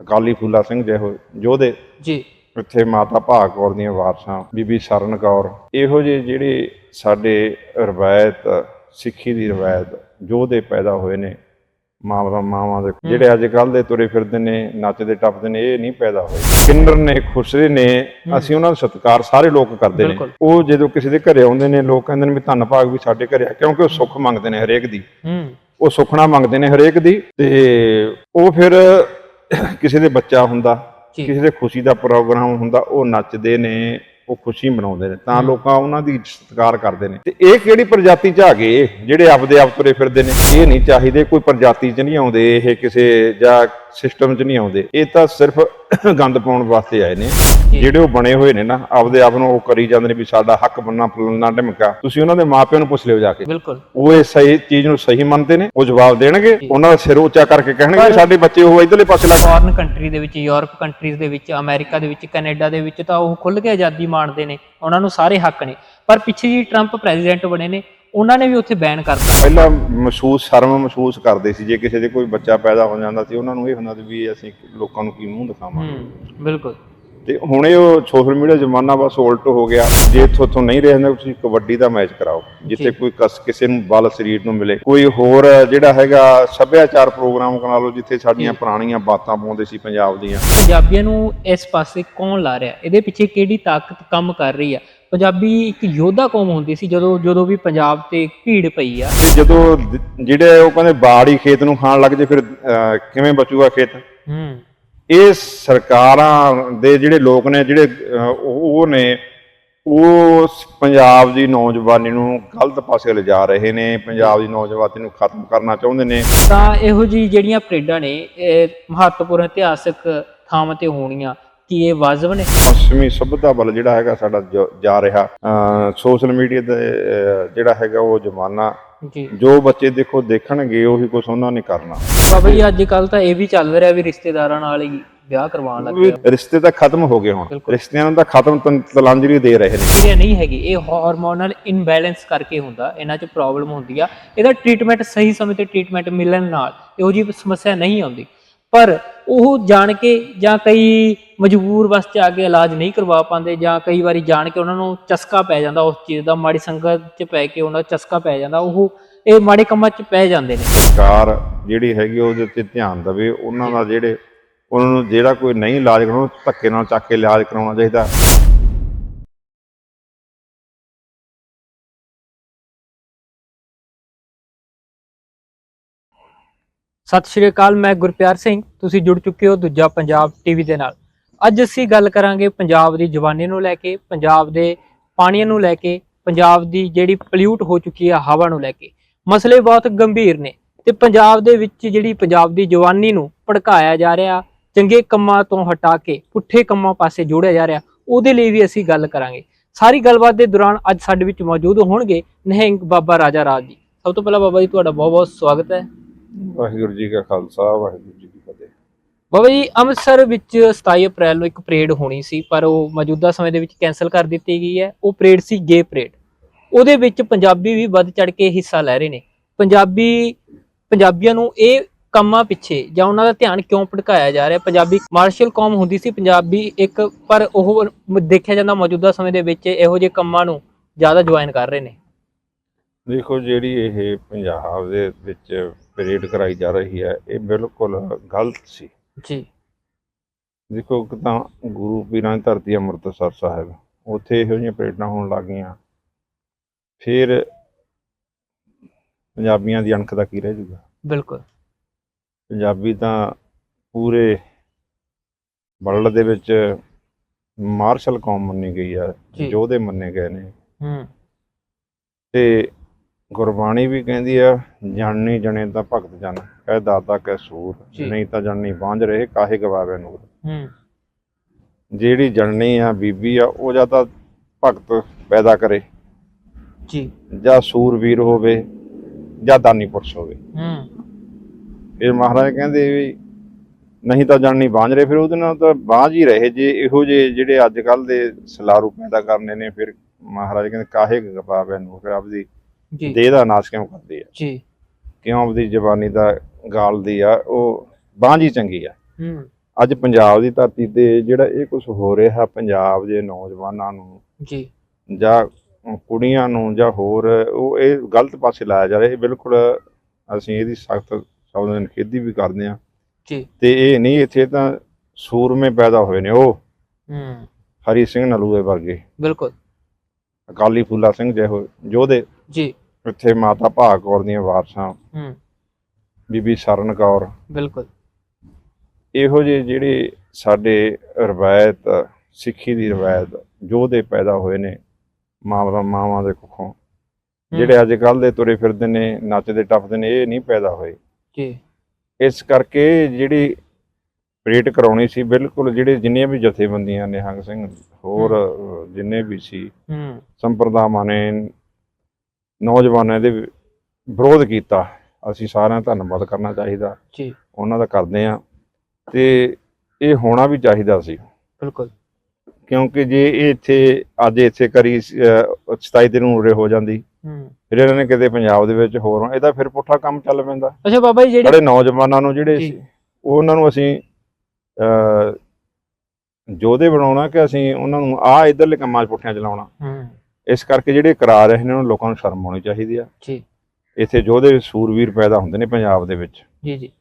ਅਕਾਲੀ ਫੂਲਾ ਸਿੰਘ ਜਿਹੋ ਯੋਧੇ। ਜੀ। ਇੱਥੇ ਮਾਤਾ ਭਾਗ ਕੌਰ ਦੀਆਂ ਵਾਰਸਾਂ ਬੀਬੀ ਸਰਨ ਕੌਰ। ਇਹੋ ਜਿਹੇ ਜਿਹੜੇ ਸਾਡੇ ਰਵਾਇਤ ਸਿੱਖੀ ਦੀ ਰਵਾਇਤ ਯੋਧੇ ਪੈਦਾ ਹੋਏ ਨੇ ਮਾਵਾਂ ਮਾਵਾਂ ਦੇ ਜਿਹੜੇ ਅੱਜ ਕੱਲ ਦੇ ਤੁਰੇ ਫਿਰਦੇ ਨੇ ਨੱਚਦੇ ਟੱਪਦੇ ਨੇ ਇਹ ਨਹੀਂ ਪੈਦਾ ਹੋਏ। ਕਿੰਨਰ ਨੇ ਖੁਸਰੇ ਨੇ ਅਸੀਂ ਉਹਨਾਂ ਦਾ ਸਤਿਕਾਰ ਸਾਰੇ ਲੋਕ ਕਰਦੇ ਨੇ। ਉਹ ਜਦੋਂ ਕਿਸੇ ਦੇ ਘਰੇ ਆਉਂਦੇ ਨੇ ਲੋਕ ਕਹਿੰਦੇ ਨੇ ਵੀ ਧੰਨ ਭਾਗ ਵੀ ਸਾਡੇ ਘਰੇ ਆ ਕਿਉਂਕਿ ਉਹ ਸੁੱਖ ਮੰਗਦੇ ਨੇ ਹਰੇਕ ਦੀ। ਉਹ ਸੁਖਣਾ ਮੰਗਦੇ ਨੇ ਹਰੇਕ ਦੀ ਤੇ ਉਹ ਫਿਰ ਕਿਸੇ ਦੇ ਬੱਚਾ ਹੁੰਦਾ। ਕਿਸੇ ਦੇ ਖੁਸ਼ੀ ਦਾ ਪ੍ਰੋਗਰਾਮ ਹੁੰਦਾ ਉਹ ਨੱਚਦੇ ਨੇ ਉਹ ਖੁਸ਼ੀ ਮਨਾਉਂਦੇ ਨੇ। ਤਾਂ ਲੋਕਾਂ ਉਹਨਾਂ ਦੀ ਸਤਿਕਾਰ ਕਰਦੇ ਨੇ। ਤੇ ਇਹ ਕਿਹੜੀ ਪ੍ਰਜਾਤੀ ਚ ਆ ਗਏ? ਜਿਹੜੇ ਆਪਦੇ ਆਪ ਤੁਰੇ ਫਿਰਦੇ ਨੇ। ਇਹ ਨਹੀਂ ਚਾਹੀਦੇ ਕੋਈ ਪ੍ਰਜਾਤੀ ਚ ਨਹੀਂ ਆਉਂਦੇ। ਇਹ ਕਿਸੇ ਜਾਂ ਸਿਸਟਮ ਚ ਨਹੀਂ ਆਉਂਦੇ। ਇਹ ਤਾਂ ਸਿਰਫ ਗੰਦ ਪਾਉਣ ਵਾਸਤੇ ਆਏ ਨੇ। ਜਿਹੜੇ ਉਹ ਬਣੇ ਹੋਏ ਨੇ ਨਾ ਆਪਦੇ ਆਪ ਨੂੰ ਉਹ ਕਰੀ ਜਾਂਦੇ ਨੇ ਵੀ ਸਾਡਾ ਹੱਕ ਬੰਨਾ ਫਲਣਾ ਢਮਕਾ। ਤੁਸੀਂ ਉਹਨਾਂ ਦੇ ਮਾਪਿਆਂ ਨੂੰ ਪੁੱਛ ਲਿਓ ਜਾ ਕੇ। ਬਿਲਕੁਲ। ਉਹ ਇਹ ਸਹੀ ਚੀਜ਼ ਨੂੰ ਸਹੀ ਮੰਨਦੇ ਨੇ ਉਹ ਜਵਾਬ ਦੇਣਗੇ। ਉਹਨਾਂ ਦਾ ਸਿਰ ਉੱਚਾ ਕਰਕੇ ਕਹਿਣਗੇ ਸਾਡੇ ਬੱਚੇ ਉਹ ਇਧਰਲੇ ਪਾਸੇ ਲੱਗ ਫੋਰਨ ਕੰਟਰੀ ਦੇ ਵਿੱਚ ਯੂਰਪ ਕੰਟਰੀਜ਼ ਦੇ ਵਿੱਚ ਅਮਰੀਕਾ ਦੇ ਵਿੱਚ ਕੈਨੇਡਾ ਦੇ ਵਿੱਚ ਤਾਂ ਉਹ ਖੁੱਲ੍ਹ ਕੇ ਆਜ਼ਾਦੀ ਮਾਣਦੇ ਨੇ। ਉਹਨਾਂ ਨੂੰ ਸਾਰੇ ਹੱਕ ਨੇ। ਪਰ ਪਿੱਛੇ ਜੀ ਟਰੰਪ ਪ੍ਰੈਜ਼ੀਡੈਂਟ ਬਣੇ ਨੇ ਉਹਨਾਂ ਨੇ ਵੀ ਉੱਥੇ ਬੈਨ ਕਰਤਾ ਪਹਿਲਾਂ ਮਹਿਸੂਸ ਸ਼ਰਮ ਮਹਿਸੂਸ ਕਰਦੇ ਸੀ ਜੇ ਕਿਸੇ ਦੇ ਕੋਈ ਬੱਚਾ ਪੈਦਾ ਹੋ ਜਾਂਦਾ ਸੀ ਉਹਨਾਂ ਨੂੰ ਇਹ ਹੁੰਦਾ ਸੀ ਵੀ ਅਸੀਂ ਲੋਕਾਂ ਨੂੰ ਕੀ ਮੂੰਹ ਦਿਖਾਵਾਂਗੇ। ਹੂੰ ਬਿਲਕੁਲ। ਤੇ ਹੁਣ ਇਹ ਸੋਸ਼ਲ ਮੀਡੀਆ ਜ਼ਮਾਨਾ ਬਸ ਉਲਟ ਹੋ ਗਿਆ। ਜੇ ਇੱਥੋਂ ਤੋਂ ਨਹੀਂ ਰਹਿੰਦੇ ਤੁਸੀਂ ਕਬੱਡੀ ਦਾ ਮੈਚ ਕਰਾਓ। ਜਿੱਥੇ ਕੋਈ ਕਸ ਕਿਸੇ ਨੂੰ ਬਲ ਸਰੀਰ ਨੂੰ ਮਿਲੇ। ਕੋਈ ਹੋਰ ਜਿਹੜਾ ਹੈਗਾ ਸੱਭਿਆਚਾਰ ਪ੍ਰੋਗਰਾਮ ਕਰਾ ਲਓ ਜਿੱਥੇ ਸਾਡੀਆਂ ਪੁਰਾਣੀਆਂ ਬਾਤਾਂ ਪਾਉਂਦੇ ਸੀ ਪੰਜਾਬ ਦੀਆਂ। ਪੰਜਾਬੀਆਂ ਨੂੰ ਇਸ ਪਾਸੇ ਕੌਣ ਲਾ ਰਿਹਾ? ਇਹਦੇ ਪਿੱਛੇ ਕਿਹੜੀ ਤਾਕਤ ਕੰਮ ਕਰ ਰਹੀ ਆ? ਪੰਜਾਬੀ ਇੱਕ ਯੋਧਾ ਕੌਮ ਹੁੰਦੀ ਸੀ ਜਦੋਂ ਜਦੋਂ ਵੀ ਪੰਜਾਬ ਤੇ ਭੀੜ ਪਈ ਆ। ਜਦੋਂ ਦ- ਜਿਹੜੇ ਉਹ ਕਹਿੰਦੇ ਬਾੜ ਹੀ ਖੇਤ ਨੂੰ ਖਾਣ ਲੱਗ ਜੇ ਫਿਰ ਅਹ, ਕਿਵੇਂ ਬਚੂਗਾ ਖੇਤ? ਹੂੰ। ਇਹ ਸਰਕਾਰਾਂ ਦੇ ਜਿਹੜੇ ਲੋਕ ਨੇ ਜਿਹੜੇ ਅਹ, ਉਹ ਉਹ ਨੇ ਉਹ ਸ- ਪੰਜਾਬ ਦੀ ਨੌਜਵਾਨੀ ਨੂੰ ਗਲਤ ਪਾਸੇ ਲਿਜਾ ਰਹੇ ਨੇ ਪੰਜਾਬ ਦੀ ਨੌਜਵਾਨੀ ਨੂੰ ਖਤਮ ਕਰਨਾ ਚਾਹੁੰਦੇ ਨੇ। ਤਾਂ ਇਹੋ ਜੀ ਜਿਹੜੀਆਂ ਪਰੇਡਾਂ ਨੇ ਇਹ ਮਹੱਤਵਪੂਰਨ ਇਤਿਹਾਸਕ ਥਾਵਾਂ ਤੇ ਹੋਣੀਆਂ। ਕੀ ਇਹ ਵਾਜਬ ਨੇ? ਪੱਛਮੀ ਸਭਿਅਤਾ ਵੱਲ ਜਿਹੜਾ ਹੈਗਾ ਸਾਡਾ ਜ- ਜਾ ਰਿਹਾ। ਸੋਸ਼ਲ ਮੀਡੀਆ ਦੇ ਅਹ, ਜਿਹੜਾ ਹੈਗਾ ਉਹ ਜ਼ਮਾਨਾ ਜੀ। ਜੋ ਬੱਚੇ ਦੇਖੋ ਦੇਖਣਗੇ ਉਹੀ ਕੁਝ ਉਹਨਾਂ ਨੇ ਕਰਨਾ। ਬਾਬਾ ਜੀ ਅੱਜ ਕੱਲ ਤਾਂ ਇਹ ਵੀ ਚੱਲ ਰਿਹਾ ਵੀ ਰਿਸ਼ਤੇਦਾਰਾਂ ਨਾਲ ਹੀ ਵਿਆਹ ਕਰਵਾਉਣ ਲੱਗ ਵੀ ਪਿਆ। ਰਿਸ਼ਤੇ ਤਾਂ ਖਤਮ ਹੋ ਗਏ ਹੁਣ। ਬਿਲਕੁਲ। ਰਿਸ਼ਤਿਆਂ ਨੂੰ ਤਾਂ ਖਤਮ ਤਨ- ਤਲਾਂਜਲੀ ਦੇ ਰਹੇ ਨੇ। ਇਹ ਨਹੀਂ ਹੈਗੀ ਇਹ ਹਾਰਮੋਨਲ ਇਨਬੈਲੈਂਸ ਕਰਕੇ ਹੁੰਦਾ ਇਹਨਾਂ 'ਚ ਪ੍ਰੋਬਲਮ ਹੁੰਦੀ ਆ। ਇਹਦਾ ਟ੍ਰੀਟਮੈਂਟ ਸਹੀ ਸਮੇਂ ਤੇ ਟ੍ਰੀਟਮੈਂਟ ਮਿਲਣ ਨਾਲ ਇਹੋ ਜਿਹੀ ਸਮੱਸਿਆ ਨਹੀਂ ਆਉਂਦੀ। ਪਰ ਉਹ ਜਾਣ ਕੇ ਜਾਂ ਕਈ ਮਜਬੂਰ ਵਸ ਚ ਆ ਕੇ ਇਲਾਜ ਨਹੀਂ ਕਰਵਾ ਪਾਉਂਦੇ ਜਾਂ ਕਈ ਵਾਰੀ ਜਾਣ ਕੇ ਉਹਨਾਂ ਨੂੰ ਚਸਕਾ ਪੈ ਜਾਂਦਾ ਉਸ ਚੀਜ਼ ਦਾ ਮਾੜੀ ਸੰਗਤ ਚ ਪੈ ਕੇ ਉਹਨਾਂ ਦਾ ਚਸਕਾ ਪੈ ਜਾਂਦਾ ਉਹ ਇਹ ਮਾੜੇ ਕੰਮਾਂ ਚ ਪੈ ਜਾਂਦੇ ਨੇ। ਸਰਕਾਰ ਜਿਹੜੀ ਹੈਗੀ ਉਹਦੇ ਉੱਤੇ ਧਿਆਨ ਦੇਵੇ ਉਹਨਾਂ ਦਾ ਜਿਹੜੇ ਉਹਨਾਂ ਨੂੰ ਜਿਹੜਾ ਕੋਈ ਨਹੀਂ ਇਲਾਜ ਕਰਾਉਣਾ ਧੱਕੇ ਨਾਲ ਚੱਕ ਕੇ ਇਲਾਜ ਕਰਾਉਣਾ ਚਾਹੀਦਾ। ਸਤਿ ਸ਼੍ਰੀ ਅਕਾਲ ਮੈਂ ਗੁਰਪਿਆਰ ਸਿੰਘ ਤੁਸੀਂ ਜੁੜ ਚੁੱਕੇ ਹੋ ਦੂਜਾ ਪੰਜਾਬ ਟੀਵੀ ਦੇ ਨਾਲ। ਅੱਜ ਅਸੀਂ ਗੱਲ ਕਰਾਂਗੇ ਪੰਜਾਬ ਦੀ ਜਵਾਨੀ ਨੂੰ ਲੈ ਕੇ, ਪੰਜਾਬ ਦੇ ਪਾਣੀਆਂ ਨੂੰ ਲੈ ਕੇ, ਪੰਜਾਬ ਦੀ ਜਿਹੜੀ ਪੋਲਿਊਟ ਹੋ ਚੁੱਕੀ ਹੈ ਹਵਾ ਨੂੰ ਲੈ ਕੇ। ਮਸਲੇ ਬਹੁਤ ਗੰਭੀਰ ਨੇ ਤੇ ਪੰਜਾਬ ਦੇ ਵਿੱਚ ਜਿਹੜੀ ਪੰਜਾਬ ਦੀ ਜਵਾਨੀ ਨੂੰ ਭੜਕਾਇਆ ਜਾ ਰਿਹਾ, ਚੰਗੇ ਕੰਮਾਂ ਤੋਂ ਹਟਾ ਕੇ ਪੁੱਠੇ ਕੰਮਾਂ ਪਾਸੇ ਜੋੜਿਆ ਜਾ ਰਿਹਾ, ਉਹਦੇ ਲਈ ਵੀ ਅਸੀਂ ਗੱਲ ਕਰਾਂਗੇ। ਸਾਰੀ ਗੱਲਬਾਤ ਦੇ ਦੌਰਾਨ ਅੱਜ ਸਾਡੇ ਵਿੱਚ ਮੌਜੂਦ ਹੋਣਗੇ ਨਹਿੰਗ ਬਾਬਾ ਰਾਜਾ ਰਾਜ ਜੀ। ਸਭ ਤੋਂ ਪਹਿਲਾਂ ਬਾਬਾ ਜੀ, ਤੁਹਾਡਾ ਬਹੁਤ ਬਹੁਤ ਸਵਾਗਤ ਹੈ। ਵਾਹਿਗੁਰੂ ਜੀ ਕਾ ਖਾਲਸਾ, ਵਾਹਿਗੁਰੂ ਜੀ ਬਾਬਾ ਜੀ, ਅੰਮ੍ਰਿਤਸਰ ਵਿੱਚ 27 ਅਪ੍ਰੈਲ ਨੂੰ ਇੱਕ ਪਰੇਡ ਹੋਣੀ ਸੀ, ਪਰ ਉਹ ਮੌਜੂਦਾ ਸਮੇਂ ਦੇ ਵਿੱਚ ਕੈਨਸਲ ਕਰ ਦਿੱਤੀ ਗਈ ਹੈ। ਉਹ ਪਰੇਡ ਸੀ ਗੇ ਪਰੇਡ। ਉਹਦੇ ਵਿੱਚ ਪੰਜਾਬੀ ਵੀ ਵੱਧ ਚੜ ਕੇ ਹਿੱਸਾ ਲੈ ਰਹੇ ਨੇ। ਪੰਜਾਬੀ, ਪੰਜਾਬੀਆਂ ਨੂੰ ਇਹ ਕੰਮਾਂ ਪਿੱਛੇ ਜਾਂ ਉਹਨਾਂ ਦਾ ਧਿਆਨ ਕਿਉਂ ਭਟਕਾਇਆ ਜਾ ਰਿਹਾ? ਪੰਜਾਬੀ ਮਾਰਸ਼ਲ ਕੌਮ ਹੁੰਦੀ ਸੀ, ਪੰਜਾਬੀ ਇੱਕ, ਪਰ ਉਹ ਦੇਖਿਆ ਜਾਂਦਾ ਮੌਜੂਦਾ ਸਮੇਂ ਦੇ ਵਿੱਚ ਇਹੋ ਜਿਹੇ ਕੰਮਾਂ ਨੂੰ ਜ਼ਿਆਦਾ ਜੁਆਇਨ ਕਰ ਰਹੇ ਨੇ। ਦੇਖੋ, ਜਿਹੜੀ ਇਹ ਪੰਜਾਬ ਦੇ ਵਿੱਚ ਪਰੇਡ ਕਰਾਈ ਜਾ ਰਹੀ ਹੈ, ਇਹ ਬਿਲਕੁਲ ਗਲਤ ਸੀ। ਜੀ। ਦੇਖੋ ਇੱਕ ਤਾਂ ਗੁਰੂ ਪੀਰਾਂ ਦੀ ਧਰਤੀ ਅੰਮ੍ਰਿਤਸਰ ਸਾਹਿਬ ਉੱਥੇ ਇਹੋ ਜਿਹੀਆਂ ਪਰੇਡਾਂ ਹੋਣ ਲੱਗ ਗਈਆਂ। ਫਿਰ ਪੰਜਾਬੀਆਂ ਦੀ ਅਣਖ ਦਾ ਕੀ ਰਹਿ ਜੂਗਾ ਬਿਲਕੁਲ। ਪੰਜਾਬੀ ਤਾਂ ਪੂਰੇ ਵਰਲਡ ਦੇ ਵਿੱਚ ਮਾਰਸ਼ਲ ਕੌਮ ਮੰਨੀ ਗਈ ਆ। ਯੋਧੇ ਮੰਨੇ ਗਏ ਨੇ। ਹੂੰ। ਤੇ ਗੁਰਬਾਣੀ ਵੀ ਕਹਿੰਦੀ ਆ ਜਾਣਨੀ ਜਣੇ ਤਾਂ ਭਗਤ ਜਨ ਕਹਿ ਦਾਤਾ ਕੈ ਸੂਰ। ਨਹੀਂ ਤਾਂ ਜਣਨੀ ਬਾਂਝ ਰਹੇ ਕਾਹੇ ਗਵਾਵੇ ਨੂਰ? ਹੂੰ। ਜਿਹੜੀ ਜਣਨੀ ਆ ਬੀਬੀ ਆ ਉਹ ਜਾਂ ਤਾਂ ਭਗਤ ਪੈਦਾ ਕਰੇ। ਜੀ। ਜਾਂ ਸੂਰਵੀਰ ਹੋਵੇ ਜਾਂ ਦਾਨੀ ਪੁਰਸ਼ ਹੋਵੇ। ਹੂੰ। ਫਿਰ ਮਹਾਰਾਜ ਕਹਿੰਦੇ ਵੀ ਨਹੀਂ ਤਾਂ ਜਾਣਨੀ ਬਾਂਝ ਰਹੇ। ਫਿਰ ਉਹਦੇ ਨਾਲ ਤਾਂ ਬਾਂਝ ਹੀ ਰਹੇ। ਜੇ ਇਹੋ ਜਿਹੇ ਜਿਹੜੇ ਅੱਜ ਕੱਲ ਦੇ ਸਲਾਰੂ ਪੈਦਾ ਕਰਨੇ ਨੇ ਫਿਰ ਮਹਾਰਾਜ ਕਹਿੰਦੇ ਕਾਹੇ ਗਵਾਵੇ ਨੂਰ? ਫਿਰ ਆਪਦੀ ਜੀ। ਦੇਹ ਦਾ ਨਾਸ਼ ਕਿਉਂ ਕਰਦੇ ਆ? ਜੀ। ਕਿਉਂ ਆਪਦੀ ਜ਼ਬਾਨੀ ਦਾ ਗਾਲਦੀ ਆ? ਉਹ ਬਾਂਝ ਚੰਗੀ ਆ। ਹੂੰ। ਅੱਜ ਪੰਜਾਬ ਦੀ ਧਰਤੀ ਤੇ ਜਿਹੜਾ ਇਹ ਕੁਝ ਹੋ ਰਿਹਾ ਪੰਜਾਬ ਦੇ ਨੌਜਵਾਨਾਂ ਨੂੰ ਜੀ। ਜਾਂ ਕੁੜੀਆਂ ਨੂੰ ਜਾਂ ਹੋਰ ਉਹ ਇਹ ਗਲਤ ਪਾਸੇ ਲਾਇਆ ਜਾ ਰਿਹਾ। ਇਹ ਬਿਲਕੁਲ ਅਸੀਂ ਇਹਦੀ ਸਖਤ ਸ਼ਬਦਾਂ ਨਿਖੇਧੀ ਵੀ ਕਰਦੇ ਹਾਂ। ਜੀ। ਤੇ ਇਹ ਨਹੀਂ ਇੱਥੇ ਤਾਂ ਸੂਰਮੇ ਪੈਦਾ ਹੋਏ ਨੇ ਉਹ। ਹੂੰ। ਹਰੀ ਸਿੰਘ ਨਲੂਏ ਵਰਗੇ। ਬਿਲਕੁਲ। ਅਕਾਲੀ ਫੂਲਾ ਸਿੰਘ ਜਿਹੋ ਯੋਧੇ। ਜੀ। ਇੱਥੇ ਮਾਤਾ ਭਾਗ ਕੌਰ ਦੀਆਂ ਵਾਰਸਾਂ ਹੂੰ। ਬੀਬੀ ਸਰਨ ਕੌਰ। ਬਿਲਕੁਲ। ਇਹੋ ਜਿਹੇ ਜਿਹੜੇ ਸਾਡੇ ਰਵਾਇਤ ਸਿੱਖੀ ਦੀ ਰਵਾਇਤ ਯੋਧੇ ਪੈਦਾ ਹੋਏ ਨੇ ਮਾਵਾਂ ਮਾਵਾਂ ਦੇ ਕੁੱਖੋਂ। ਜਿਹੜੇ ਅੱਜ ਕੱਲ ਦੇ ਤੁਰੇ ਫਿਰਦੇ ਨੇ ਨੱਚਦੇ ਟੱਪਦੇ ਨੇ ਇਹ ਨਹੀਂ ਪੈਦਾ ਹੋਏ। ਜੀ। ਇਸ ਕਰਕੇ ਜਿਹੜੀ ਪਰੇਡ ਕਰਾਉਣੀ ਸੀ ਬਿਲਕੁਲ ਜਿਹੜੇ ਜਿੰਨੀਆਂ ਵੀ ਜਥੇਬੰਦੀਆਂ ਨੇ ਹੰਗ ਸਿੰਘ ਹੋਰ ਜਿੰਨੇ ਵੀ ਸੀ ਹੂੰ। ਸੰਪਰਦਾਵਾਂ ਨੇ ਨੌਜਵਾਨਾਂ ਦੇ ਵਿਰੋਧ ਕੀਤਾ। ਅਸੀਂ ਸਾਰਿਆਂ ਦਾ ਧੰਨਵਾਦ ਕਰਨਾ ਚਾਹੀਦਾ। ਜੀ। ਉਹਨਾਂ ਦਾ ਕਰਦੇ ਆ ਤੇ ਇਹ ਹੋਣਾ ਵੀ ਚਾਹੀਦਾ ਸੀ। ਬਿਲਕੁਲ। ਕਿਉਂਕਿ ਜੇ ਇਹ ਇੱਥੇ ਅੱਜ ਇੱਥੇ ਕਰੀ ਅਹ, 27 ਦਿਨ ਉਰੇ ਹੋ ਜਾਂਦੀ। ਫਿਰ ਇਹਨਾਂ ਨੇ ਕਿਤੇ ਪੰਜਾਬ ਦੇ ਵਿੱਚ ਹੋਰ ਇਹਦਾ ਫਿਰ ਪੁੱਠਾ ਕੰਮ ਚੱਲ ਪੈਂਦਾ। ਅੱਛਾ ਬਾਬਾ ਜੀ ਜਿਹੜੇ ਨੌਜਵਾਨਾਂ ਨੂੰ ਜਿਹੜੇ। ਸੀ ਉਹਨਾਂ ਨੂੰ ਅਸੀਂ ਜੋਧੇ ਬਣਾਉਣਾ ਕਿ ਅਸੀਂ ਉਹਨਾਂ ਨੂੰ ਆ ਇਧਰਲੇ ਕੰਮਾਂ 'ਚ ਪੁੱਠਿਆਂ ਚਲਾਉਣਾ ਇਸ ਕਰਕੇ ਜਿਹੜੇ ਕਰਾ ਰਹੇ ਨੇ ਉਹਨਾਂ ਲੋਕਾਂ ਨੂੰ ਸ਼ਰਮ ਆਉਣੀ ਚਾਹੀਦੀ ਆ। ਜੀ। ਇੱਥੇ ਜੋਧੇ ਸੂਰਵੀਰ ਪੈਦਾ ਹੁੰਦੇ ਨੇ ਪੰਜਾਬ ਦੇ ਵਿੱਚ। ਜੀ ਜੀ।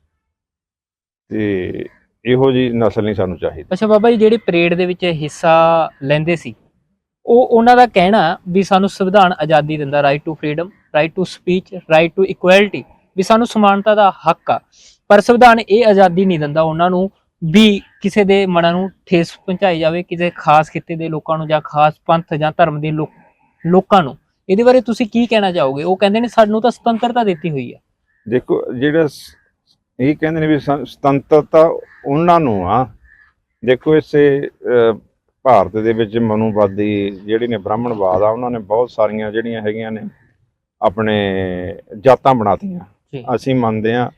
ਤੇ ਇਹੋ ਜੀ ਨਸਲ ਨਹੀਂ ਸਾਨੂੰ ਚਾਹੀਦੀ। ਅੱਛਾ ਬਾਬਾ ਜੀ ਜਿਹੜੇ ਪਰੇਡ ਦੇ ਵਿੱਚ ਹਿੱਸਾ ਲੈਂਦੇ ਸੀ ਉਹ ਉਹਨਾਂ ਦਾ ਕਹਿਣਾ ਵੀ ਸਾਨੂੰ ਸੰਵਿਧਾਨ ਆਜ਼ਾਦੀ ਦਿੰਦਾ right to freedom right to speech right to equality ਵੀ ਸਾਨੂੰ ਸਮਾਨਤਾ ਦਾ ਹੱਕ ਆ। ਪਰ ਸੰਵਿਧਾਨ ਇਹ ਆਜ਼ਾਦੀ ਨਹੀਂ ਦਿੰਦਾ ਉਹਨਾਂ ਨੂੰ ਵੀ ਕਿਸੇ ਦੇ ਮਨਾਂ ਨੂੰ ਠੇਸ ਪਹੁੰਚਾਈ ਜਾਵੇ ਕਿਸੇ ਖਾਸ ਖਿੱਤੇ ਦੇ ਲੋਕਾਂ ਨੂੰ ਜਾਂ ਖਾਸ ਪੰਥ ਜਾਂ ਧਰਮ ਦੇ ਲੋਕ- ਲੋਕਾਂ ਨੂੰ। ਇਹਦੇ ਬਾਰੇ ਤੁਸੀਂ ਕੀ ਕਹਿਣਾ ਚਾਹੋਗੇ? ਉਹ ਕਹਿੰਦੇ ਨੇ ਸਾਨੂੰ ਤਾਂ ਸੁਤੰਤਰਤਾ ਦਿੱਤੀ ਹੋਈ ਆ। ਦੇਖੋ ਜਿਹੜਾ ਇਹ ਕਹਿੰਦੇ ਨੇ ਵੀ ਸੁਤੰਤਰਤਾ ਉਹਨਾਂ ਨੂੰ ਆ। ਦੇਖੋ ਇਸੇ ਭਾਰਤ ਦੇ ਵਿੱਚ ਮਨੂਵਾਦੀ ਜਿਹੜੇ ਨੇ ਬ੍ਰਾਹਮਣਵਾਦ ਆ ਉਹਨਾਂ ਨੇ ਬਹੁਤ ਸਾਰੀਆਂ ਜਿਹੜੀਆਂ ਹੈਗੀਆਂ ਨੇ ਆਪਣੇ ਜਾਤਾਂ ਬਣਾਤੀਆਂ। ਅਸੀਂ ਮੰਨਦੇ ਆ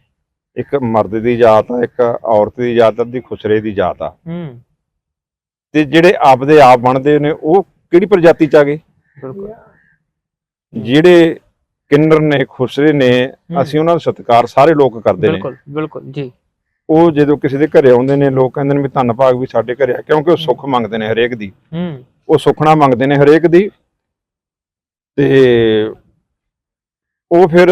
ਇੱਕ ਮਰਦ ਦੀ ਜਾਤ ਆ ਇੱਕ ਔਰਤ ਦੀ ਜਾਤ ਆ ਦੀ ਖੁਸਰੇ ਦੀ ਜਾਤ ਆ। ਹੂੰ। ਤੇ ਜਿਹੜੇ ਆਪਦੇ ਆਪ ਬਣਦੇ ਨੇ ਉਹ ਕਿਹੜੀ ਪ੍ਰਜਾਤੀ ਚ ਆ ਗਏ? ਬਿਲਕੁਲ। ਜਿਹੜੇ ਕਿੰਨਰ ਨੇ ਖੁਸਰੇ ਨੇ। ਅਸੀਂ ਉਹਨਾਂ ਦਾ ਸਤਿਕਾਰ ਸਾਰੇ ਲੋਕ ਕਰਦੇ ਨੇ। ਬਿਲਕੁਲ ਬਿਲਕੁਲ ਜੀ। ਉਹ ਜਦੋਂ ਕਿਸੇ ਦੇ ਘਰੇ ਆਉਂਦੇ ਨੇ ਲੋਕ ਕਹਿੰਦੇ ਨੇ ਵੀ ਧੰਨ ਭਾਗ ਵੀ ਸਾਡੇ ਘਰੇ ਆ ਕਿਉਂਕਿ ਉਹ ਸੁੱਖ ਮੰਗਦੇ ਨੇ ਹਰੇਕ ਦੀ। ਹੂੰ ਉਹ ਸੁਖਣਾ ਮੰਗਦੇ ਨੇ ਹਰੇਕ ਦੀ। ਤੇ ਉਹ ਫਿਰ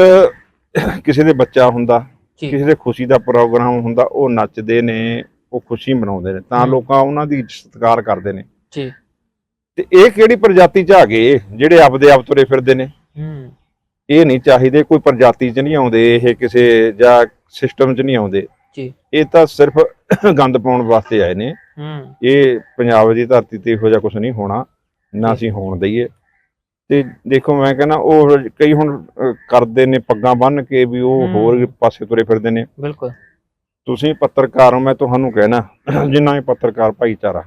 ਕਿਸੇ ਦੇ ਬੱਚਾ ਹੁੰਦਾ ਕਿਸੇ ਦੇ ਖੁਸ਼ੀ ਦਾ ਪ੍ਰੋਗਰਾਮ ਹੁੰਦਾ ਉਹ ਨੱਚਦੇ ਨੇ ਉਹ ਖੁਸ਼ੀ ਮਨਾਉਂਦੇ ਨੇ। ਤਾਂ। ਲੋਕਾਂ ਉਹਨਾਂ ਦੀ ਸਤਿਕਾਰ ਕਰਦੇ ਨੇ। ਜੀ। ਤੇ ਇਹ ਕਿਹੜੀ ਪ੍ਰਜਾਤੀ ਚ ਆ ਗਏ ਜਿਹੜੇ ਆਪਦੇ ਆਪ ਤੁਰੇ ਫਿਰਦੇ ਨੇ। ਹੂੰ। ਇਹ ਨਹੀਂ ਚਾਹੀਦੇ ਕੋਈ ਪ੍ਰਜਾਤੀ ਚ ਨਹੀਂ ਆਉਂਦੇ ਇਹ ਕਿਸੇ ਜਾਂ ਸਿਸਟਮ ਚ ਨਹੀਂ ਆਉਂਦੇ। ਜੀ। ਇਹ ਤਾਂ ਸਿਰਫ ਗੰਦ ਪਾਉਣ ਵਾਸਤੇ ਆਏ ਨੇ। ਹੂੰ। ਇਹ ਪੰਜਾਬ ਦੀ ਧਰਤੀ ਤੇ ਇਹੋ ਜਿਹਾ ਕੁਝ ਨਹੀਂ ਹੋਣਾ ਨਾ ਅਸੀਂ ਹੋਣ ਦਈਏ। ਤੇ ਦੇਖੋ ਮੈਂ ਕਹਿੰਦਾ ਉਹ ਕਈ ਹੁਣ ਅਹ, ਕਰਦੇ ਨੇ ਪੱਗਾਂ ਬੰਨ ਕੇ ਵੀ ਉਹ ਹਮ। ਹੋਰ ਪਾਸੇ ਤੁਰੇ ਫਿਰਦੇ ਨੇ। ਬਿਲਕੁਲ। ਤੁਸੀਂ ਪੱਤਰਕਾਰ ਹੋ ਮੈਂ ਤੁਹਾਨੂੰ ਕਹਿਣਾ ਜਿੰਨਾ ਇਹ ਪੱਤਰਕਾਰ ਭਾਈਚਾਰਾ